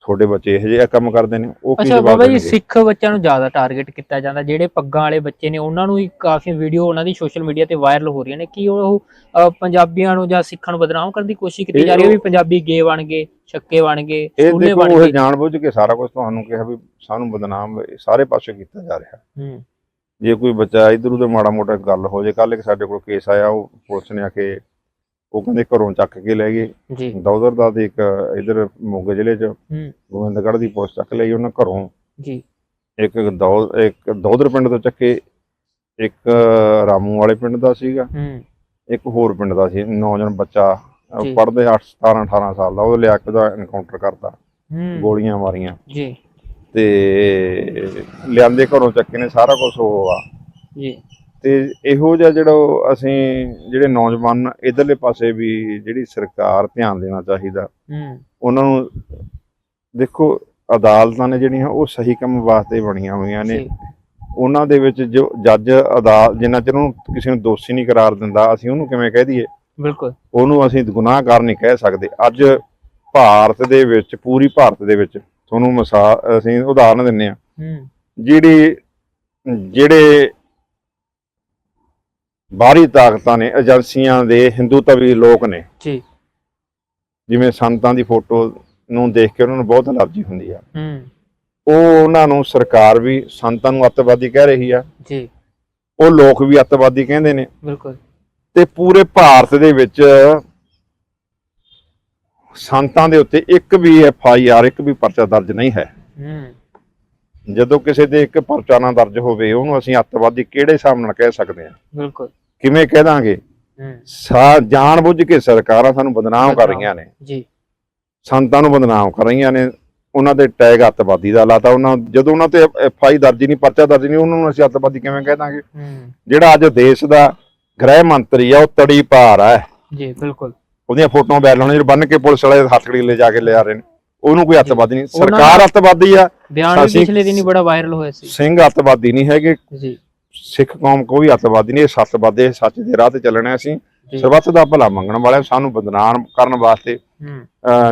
ਤੁਹਾਡੇ ਬੱਚੇ ਇਹੋ ਜਿਹੇ ਕੰਮ ਕਰਦੇ ਨੇ ਉਹ ਕੀ ਅੱਛਾ ਜਵਾਬ ਬਾਬਾ ਜੀ ਦੇਣਗੇ? ਸਿੱਖ ਬੱਚਿਆਂ ਨੂੰ ਜ਼ਿਆਦਾ ਟਾਰਗੇਟ ਕੀਤਾ ਜਾਂਦਾ ਜਿਹੜੇ ਪੱਗਾਂ ਵਾਲੇ ਬੱਚੇ ਨੇ ਉਹਨਾਂ ਨੂੰ ਹੀ ਕਾਫੀ ਵੀਡੀਓ ਉਹਨਾਂ ਦੀ ਸੋਸ਼ਲ ਮੀਡੀਆ ਤੇ ਵਾਇਰਲ ਹੋ ਰਹੀਆਂ ਨੇ ਕਿ ਉਹ ਅਹ, ਪੰਜਾਬੀਆਂ ਨੂੰ ਜਾਂ ਸਿੱਖਾਂ ਨੂੰ ਬਦਨਾਮ ਕਰਨ ਦੀ ਕੋਸ਼ਿਸ਼ ਕੀਤੀ ਇਹ ਜਾ ਰਹੀ ਹੈ ਵੀ ਉਹ- ਪੰਜਾਬੀ ਗੇ ਬਣ ਗਏ ਛੱਕੇ ਬਣ ਗਏ ਇਹ ਸੂਲੇ ਦੇਖੋ ਬਣ ਉਹ ਗਏ। ਜਾਣਬੁੱਝ ਕੇ ਸਾਰਾ ਕੁਝ ਤੁਹਾਨੂੰ ਕਿਹਾ ਵੀ ਸਾਨੂੰ ਬਦਨਾਮ ਸਾਰੇ ਪਾਸੇ ਕੀਤਾ ਜਾ ਰਿਹਾ। ਹੂੰ। ਜੇ ਕੋਈ ਬੱਚਾ ਇਧਰ ਉਧਰ ਮਾੜਾ ਮੋਟਾ ਗੱਲ ਹੋ ਜੇ ਕੱਲ ਇੱਕ ਸਾਡੇ ਕੋਲ ਕੇਸ ਆਇਆ ਉਹ ਪੁਲਿਸ ਨੇ ਆ ਕੇ ਉਹ ਕਹਿੰਦੇ ਘਰੋਂ ਚੱਕ ਕੇ ਲੈ ਗਏ। ਜੀ। ਦੌਦਰ ਦਾ ਤੇ ਇੱਕ ਇਧਰ ਮੋਗੇ ਜ਼ਿਲ੍ਹੇ 'ਚ ਗੋਬਿੰਦਗੜ੍ਹ ਦੀ ਪੁਲਿਸ ਚੱਕ ਲਈ ਉਹਨਾਂ ਘਰੋਂ। ਜੀ। ਇੱਕ ਦੌ ਇੱਕ ਦੌਦਰ ਪਿੰਡ ਤੋਂ ਚੱਕੇ ਇੱਕ ਰਾਮੂ ਵਾਲੇ ਪਿੰਡ ਦਾ ਸੀਗਾ। ਹੂੰ। ਇੱਕ ਹੋਰ ਪਿੰਡ ਦਾ ਸੀ ਨੌਜਵਾਨ ਬੱਚਾ। ਪੜਦੇ 8 17 18 ਸਾਲ ਦਾ ਉਹ ਲਿਆ ਕੇ ਉਹਦਾ ਐਨਕਾਊਂਟਰ ਕਰਤਾ। ਹੂੰ। ਗੋਲੀਆਂ ਮਾਰੀਆਂ। ਜੀ। ਤੇ ਲਿਆਂਦੇ ਘਰੋਂ ਚੱਕੇ ਨੇ ਸਾਰਾ ਕੁਝ ਉਹ ਆ। ਜੀ। ਤੇ ਇਹੋ ਜਿਹਾ ਜਿਹੜਾ ਅਸੀਂ ਜਿਹੜੇ ਨੌਜਵਾਨ ਇਧਰਲੇ ਪਾਸੇ ਵੀ ਜਿਹੜੀ ਸਰਕਾਰ ਧਿਆਨ ਦੇਣਾ ਚਾਹੀਦਾ ਹੂੰ। ਉਹਨਾਂ ਨੂੰ ਦੇਖੋ ਅਦਾਲਤਾਂ ਨੇ ਜਿਹੜੀਆਂ ਉਹ ਸਹੀ ਕੰਮ ਵਾਸਤੇ ਬਣੀਆਂ ਹੋਈਆਂ ਨੇ। ਉਹਨਾਂ ਦੇ ਵਿੱਚ ਜੋ ਜੱਜ ਅਦਾਲਤ ਜਿੰਨਾ ਚਿਰ ਉਹਨੂੰ ਕਿਸੇ ਨੂੰ ਦੋਸ਼ੀ ਨਹੀਂ ਕਰਾਰ ਦਿੰਦਾ ਅਸੀਂ ਉਹਨੂੰ ਕਿਵੇਂ ਕਹਿ ਦਈਏ? ਬਿਲਕੁਲ। ਉਹਨੂੰ ਅਸੀਂ ਗੁਨਾਹਗਾਰ ਨਹੀਂ ਕਹਿ ਸਕਦੇ। ਅੱਜ ਭਾਰਤ ਦੇ ਵਿੱਚ ਪੂਰੀ ਭਾਰਤ ਦੇ ਵਿੱਚ ਤੁਹਾਨੂੰ ਮਿਸਾਲ ਅਸੀਂ ਉਦਾਹਰਨ ਦਿੰਨੇ ਆ। ਹੂੰ। ਜਿਹੜੀ ਜਿਹੜੇ ਬਾਹਰੀ ਤਾਕਤਾਂ ਨੇ ਏਜੰਸੀਆਂ ਦੇ ਹਿੰਦੂਤਵੀ ਲੋਕ ਨੇ। ਜੀ। ਜਿਵੇਂ ਸੰਤਾਂ ਦੀ ਫੋਟੋ ਨੂੰ ਦੇਖ ਕੇ ਉਹਨਾਂ ਨੂੰ ਬਹੁਤ ਅਲਰਜੀ ਹੁੰਦੀ ਆ। ਹੂੰ। ਉਹ ਉਹਨਾਂ ਨੂੰ ਸਰਕਾਰ ਵੀ ਸੰਤਾਂ ਨੂੰ ਅੱਤਵਾਦੀ ਕਹਿ ਰਹੀ ਆ। ਜੀ। ਉਹ ਲੋਕ ਵੀ ਅੱਤਵਾਦੀ ਕਹਿੰਦੇ ਨੇ। ਬਿਲਕੁਲ। ਤੇ ਪੂਰੇ ਭਾਰਤ ਦੇ ਵਿੱਚ ਸੰਤਾਂ ਦੇ ਉੱਤੇ ਇੱਕ ਵੀ ਐਫ ਆਈ ਆਰ ਇੱਕ ਵੀ ਪਰਚਾ ਦਰਜ ਨਹੀਂ ਹੈ। ਹੂੰ। ਜਦੋਂ ਕਿਸੇ ਦੇ ਇੱਕ ਪਰਚਾ ਨਾ ਦਰਜ ਹੋਵੇ ਉਹਨੂੰ ਅਸੀਂ ਅੱਤਵਾਦੀ ਕਿਹੜੇ ਹਿਸਾਬ ਨਾਲ ਕਹਿ ਸਕਦੇ ਹਾਂ? ਬਿਲਕੁਲ। ਕਿਵੇਂ ਕਹਿ ਦਾਂਗੇ? ਹੂੰ। ਸਾ ਜਾਣਬੁੱਝ ਕੇ ਸਰਕਾਰਾਂ ਸਾਨੂੰ ਬਦਨਾਮ ਕਰ ਰਹੀਆਂ ਨੇ। ਜੀ। ਸੰਤਾਂ ਨੂੰ ਬਦਨਾਮ ਕਰ ਰਹੀਆਂ ਨੇ। ਉਹਨਾਂ ਦੇ ਟੈਗ ਅੱਤਵਾਦੀ ਦਾ ਲਾਤਾ। ਉਹਨਾਂ ਜਦੋਂ ਉਹਨਾਂ ਤੇ ਐਫ ਆਈ ਦਰਜ ਨਹੀਂ ਪਰਚਾ ਦਰਜ ਨਹੀਂ ਉਹਨਾਂ ਨੂੰ ਅਸੀਂ ਅੱਤਵਾਦੀ ਕਿਵੇਂ ਕਹਿ ਦਾਂਗੇ? ਹੂੰ। ਜਿਹੜਾ ਅੱਜ ਦੇਸ਼ ਦਾ ਗ੍ਰਹਿ ਮੰਤਰੀ ਆ ਉਹ ਤੜੀ ਭਾਰ ਆ। ਜੀ ਬਿਲਕੁਲ। ਉਹਦੀਆਂ ਫੋਟੋਆਂ ਵਾਇਰਲ ਹੋਣੀਆਂ ਜਿਹੜੇ ਬੰਨ ਕੇ ਪੁਲਿਸ ਵਾਲੇ ਹੱਥਕੜੀ ਲੈ ਜਾ ਕੇ ਲਿਆ ਰਹੇ ਨੇ। ਉਹਨੂੰ ਕੋਈ ਅੱਤਵਾਦੀ ਨਹੀਂ। ਸਰਕਾਰ ਅੱਤਵਾਦੀ ਆ। ਬਿਆਨ ਪਿਛਲੇ ਦਿਨੀ ਬੜਾ ਵਾਇਰਲ ਹੋਇਆ ਸੀ। ਸਿੰਘ ਅੱਤਵਾਦੀ ਨਹੀਂ ਹੈਗੇ। ਜੀ। ਸਿੱਖ ਕੌਮ ਕੋਈ ਅੱਤਵਾਦੀ ਨਹੀਂ ਇਹ ਸੱਚਵਾਦੀ ਇਹ ਸੱਚ ਦੇ ਰਾਹ ਤੇ ਚੱਲਣਾ ਅਸੀਂ। ਸਰਬੱਤ ਦਾ ਭਲਾ ਮੰਗਣ ਵਾਲੇ ਸਾਨੂੰ ਬਦਨਾਮ ਕਰਨ ਵਾਸਤੇ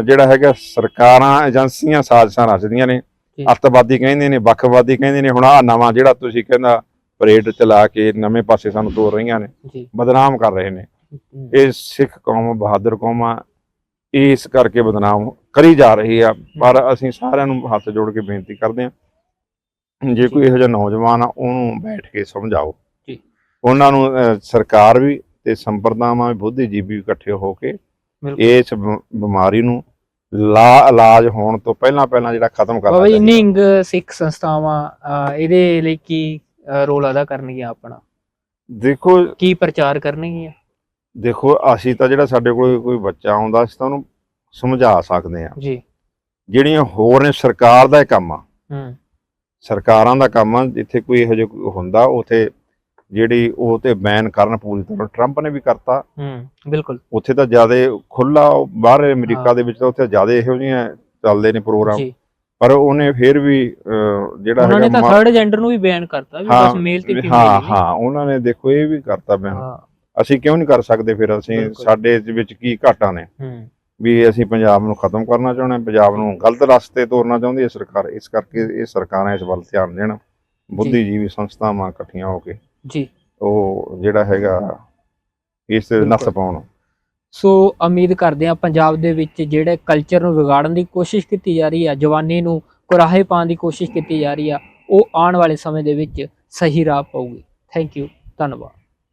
ਜਿਹੜਾ ਹੈਗਾ ਸਰਕਾਰਾਂ ਏਜੰਸੀਆਂ ਸਾਜ਼ਿਸ਼ਾਂ ਰਚਦੀਆਂ ਨੇ। ਅੱਤਵਾਦੀ ਕਹਿੰਦੇ ਨੇ ਵੱਖਵਾਦੀ ਕਹਿੰਦੇ ਨੇ। ਹੁਣ ਆ ਨਵਾਂ ਜਿਹੜਾ ਤੁਸੀਂ ਕਹਿੰਦਾ ਪਰੇਡ ਚਲਾ ਕੇ ਨਵੇਂ ਪਾਸੇ ਸਾਨੂੰ ਤੋਰ ਰਹੀਆਂ ਨੇ ਬਦਨਾਮ ਕਰ ਰਹੇ ਨੇ। ਇਹ ਸਿੱਖ ਕੌਮ ਬਹਾਦਰ ਕੌਮ ਆ ਇਸ ਕਰਕੇ ਬਦਨਾਮ ਕਰੀ ਜਾ ਰਹੀ ਆ। ਪਰ ਅਸੀਂ ਸਾਰਿਆਂ ਨੂੰ ਹੱਥ ਜੋੜ ਕੇ ਬੇਨਤੀ ਕਰਦੇ ਹਾਂ ਜੇ ਕੋਈ ਇਹੋ ਜਿਹਾ ਨੌਜਵਾਨ ਆ ਉਹਨੂੰ ਬੈਠ ਕੇ ਸਮਝਾਓ। ਜੀ। ਉਹਨਾਂ ਨੂੰ ਅਹ, ਸਰਕਾਰ ਵੀ ਤੇ ਸੰਪਰਦਾਵਾਂ ਵੀ ਬੁੱਧੀਜੀਵੀ ਵੀ ਇਕੱਠੇ ਹੋ ਕੇ ਬਿਲਕੁਲ। ਇਸ ਬ- ਬਿਮਾਰੀ ਨੂੰ ਲਾ ਇਲਾਜ ਹੋਣ ਤੋਂ ਪਹਿਲਾਂ ਪਹਿਲਾਂ ਜਿਹੜਾ ਖਤਮ ਕਰਨਾ ਬਾਬਾ ਜੀ ਚਾਹੀਦਾ। ਨਿੰਗ ਸਿੱਖ ਸੰਸਥਾਵਾਂ ਅਹ, ਇਹਦੇ ਲਈ ਕੀ ਰੋਲ ਅਦਾ ਕਰਨਗੀਆਂ ਆਪਣਾ? ਦੇਖੋ ਕੀ ਪ੍ਰਚਾਰ ਕਰਨਗੀਆਂ? ਦੇਖੋ ਅਸੀਂ ਤਾਂ ਜਿਹੜਾ ਸਾਡੇ ਕੋਲ ਕੋਈ ਬੱਚਾ ਆਉਂਦਾ ਅਸੀਂ ਤਾਂ ਉਹਨੂੰ ਸਮਝਾ ਸਕਦੇ ਆ ਜੀ। ਜਿਹੜੀਆਂ ਹੋਰ ਨੇ ਸਰਕਾਰ ਦਾ ਇਹ ਕੰਮ ਆ। ਹੂੰ। ਸਰਕਾਰਾਂ ਦਾ ਕੰਮ ਆ ਜਿੱਥੇ ਕੋਈ ਇਹੋ ਜਿਹਾ ਹੁੰਦਾ ਉਥੇ ਜਿਹੜੀ ਉਹ ਤੇ ਬੈਨ ਕਰਨ ਪੂਰੀ ਤਰ੍ਹਾਂ ਟਰੰਪ ਨੇ ਵੀ ਕਰਤਾ। ਹੂੰ ਬਿਲਕੁਲ। ਉੱਥੇ ਤਾਂ ਜ਼ਿਆਦਾ ਖੁੱਲਾ ਬਾਹਰ ਅਮਰੀਕਾ। ਦੇ ਵਿੱਚ ਤਾਂ ਉੱਥੇ ਜ਼ਿਆਦਾ ਇਹੋ ਜਿਹੀਆਂ ਚੱਲਦੇ ਨੇ ਪ੍ਰੋਗਰਾਮ। ਪਰ ਉਹਨੇ ਫਿਰ ਵੀ ਜਿਹੜਾ ਉਹਨਾਂ ਨੇ ਤਾਂ ਥਰਡ ਜੈਂਡਰ ਨੂੰ ਵੀ ਬੈਨ ਕਰਤਾ ਵੀ ਬਸ ਮੇਲ ਤੇ ਫੀਮੇਲ ਹਾਂ ਹਾਂ ਉਹਨਾਂ ਨੇ ਦੇਖੋ ਇਹ ਵੀ ਕਰਤਾ ਬਿਆਨ ਹਾਂ। ਅਸੀਂ ਕਿਉਂ ਨਹੀਂ ਕਰ ਸਕਦੇ ਫਿਰ? ਅਸੀਂ। ਸਾਡੇ ਵਿੱਚ ਕੀ ਘਾਟਾਂ ਨੇ? ਹੂੰ। ਵੀ ਅਸੀਂ ਪੰਜਾਬ ਨੂੰ ਖਤਮ ਕਰਨਾ ਚਾਹੁੰਦੇ ਹਾਂ ਪੰਜਾਬ ਨੂੰ ਗਲਤ ਰਸਤੇ ਤੋਰਨਾ ਚਾਹੁੰਦੀ ਹੈ ਸਰਕਾਰ। ਇਸ ਕਰਕੇ ਇਹ ਸਰਕਾਰਾਂ ਇਸ ਵੱਲ ਧਿਆਨ ਦੇਣ। ਬੁੱਧੀਜੀਵੀ ਸੰਸਥਾਵਾਂ ਇਕੱਠੀਆਂ ਹੋ ਕੇ ਜੀ। ਉਹ ਜਿਹੜਾ ਹੈਗਾ ਇਸ ਬਿਲਕੁਲ। ਪਾਉਣ। ਸੋ ਉਮੀਦ ਕਰਦੇ ਹਾਂ ਪੰਜਾਬ ਦੇ ਵਿੱਚ ਜਿਹੜੇ ਕਲਚਰ ਨੂੰ ਵਿਗਾੜਨ ਦੀ ਕੋਸ਼ਿਸ਼ ਕੀਤੀ ਜਾ ਰਹੀ ਆ ਜਵਾਨੀ ਨੂੰ ਕੁਰਾਹੇ ਪਾਉਣ ਦੀ ਕੋਸ਼ਿਸ਼ ਕੀਤੀ ਜਾ ਰਹੀ ਆ ਉਹ ਆਉਣ ਵਾਲੇ ਸਮੇਂ ਦੇ ਵਿੱਚ ਸਹੀ ਰਾਹ ਪਾਊਗੀ। ਥੈਂਕ ਯੂ ਧੰਨਵਾਦ।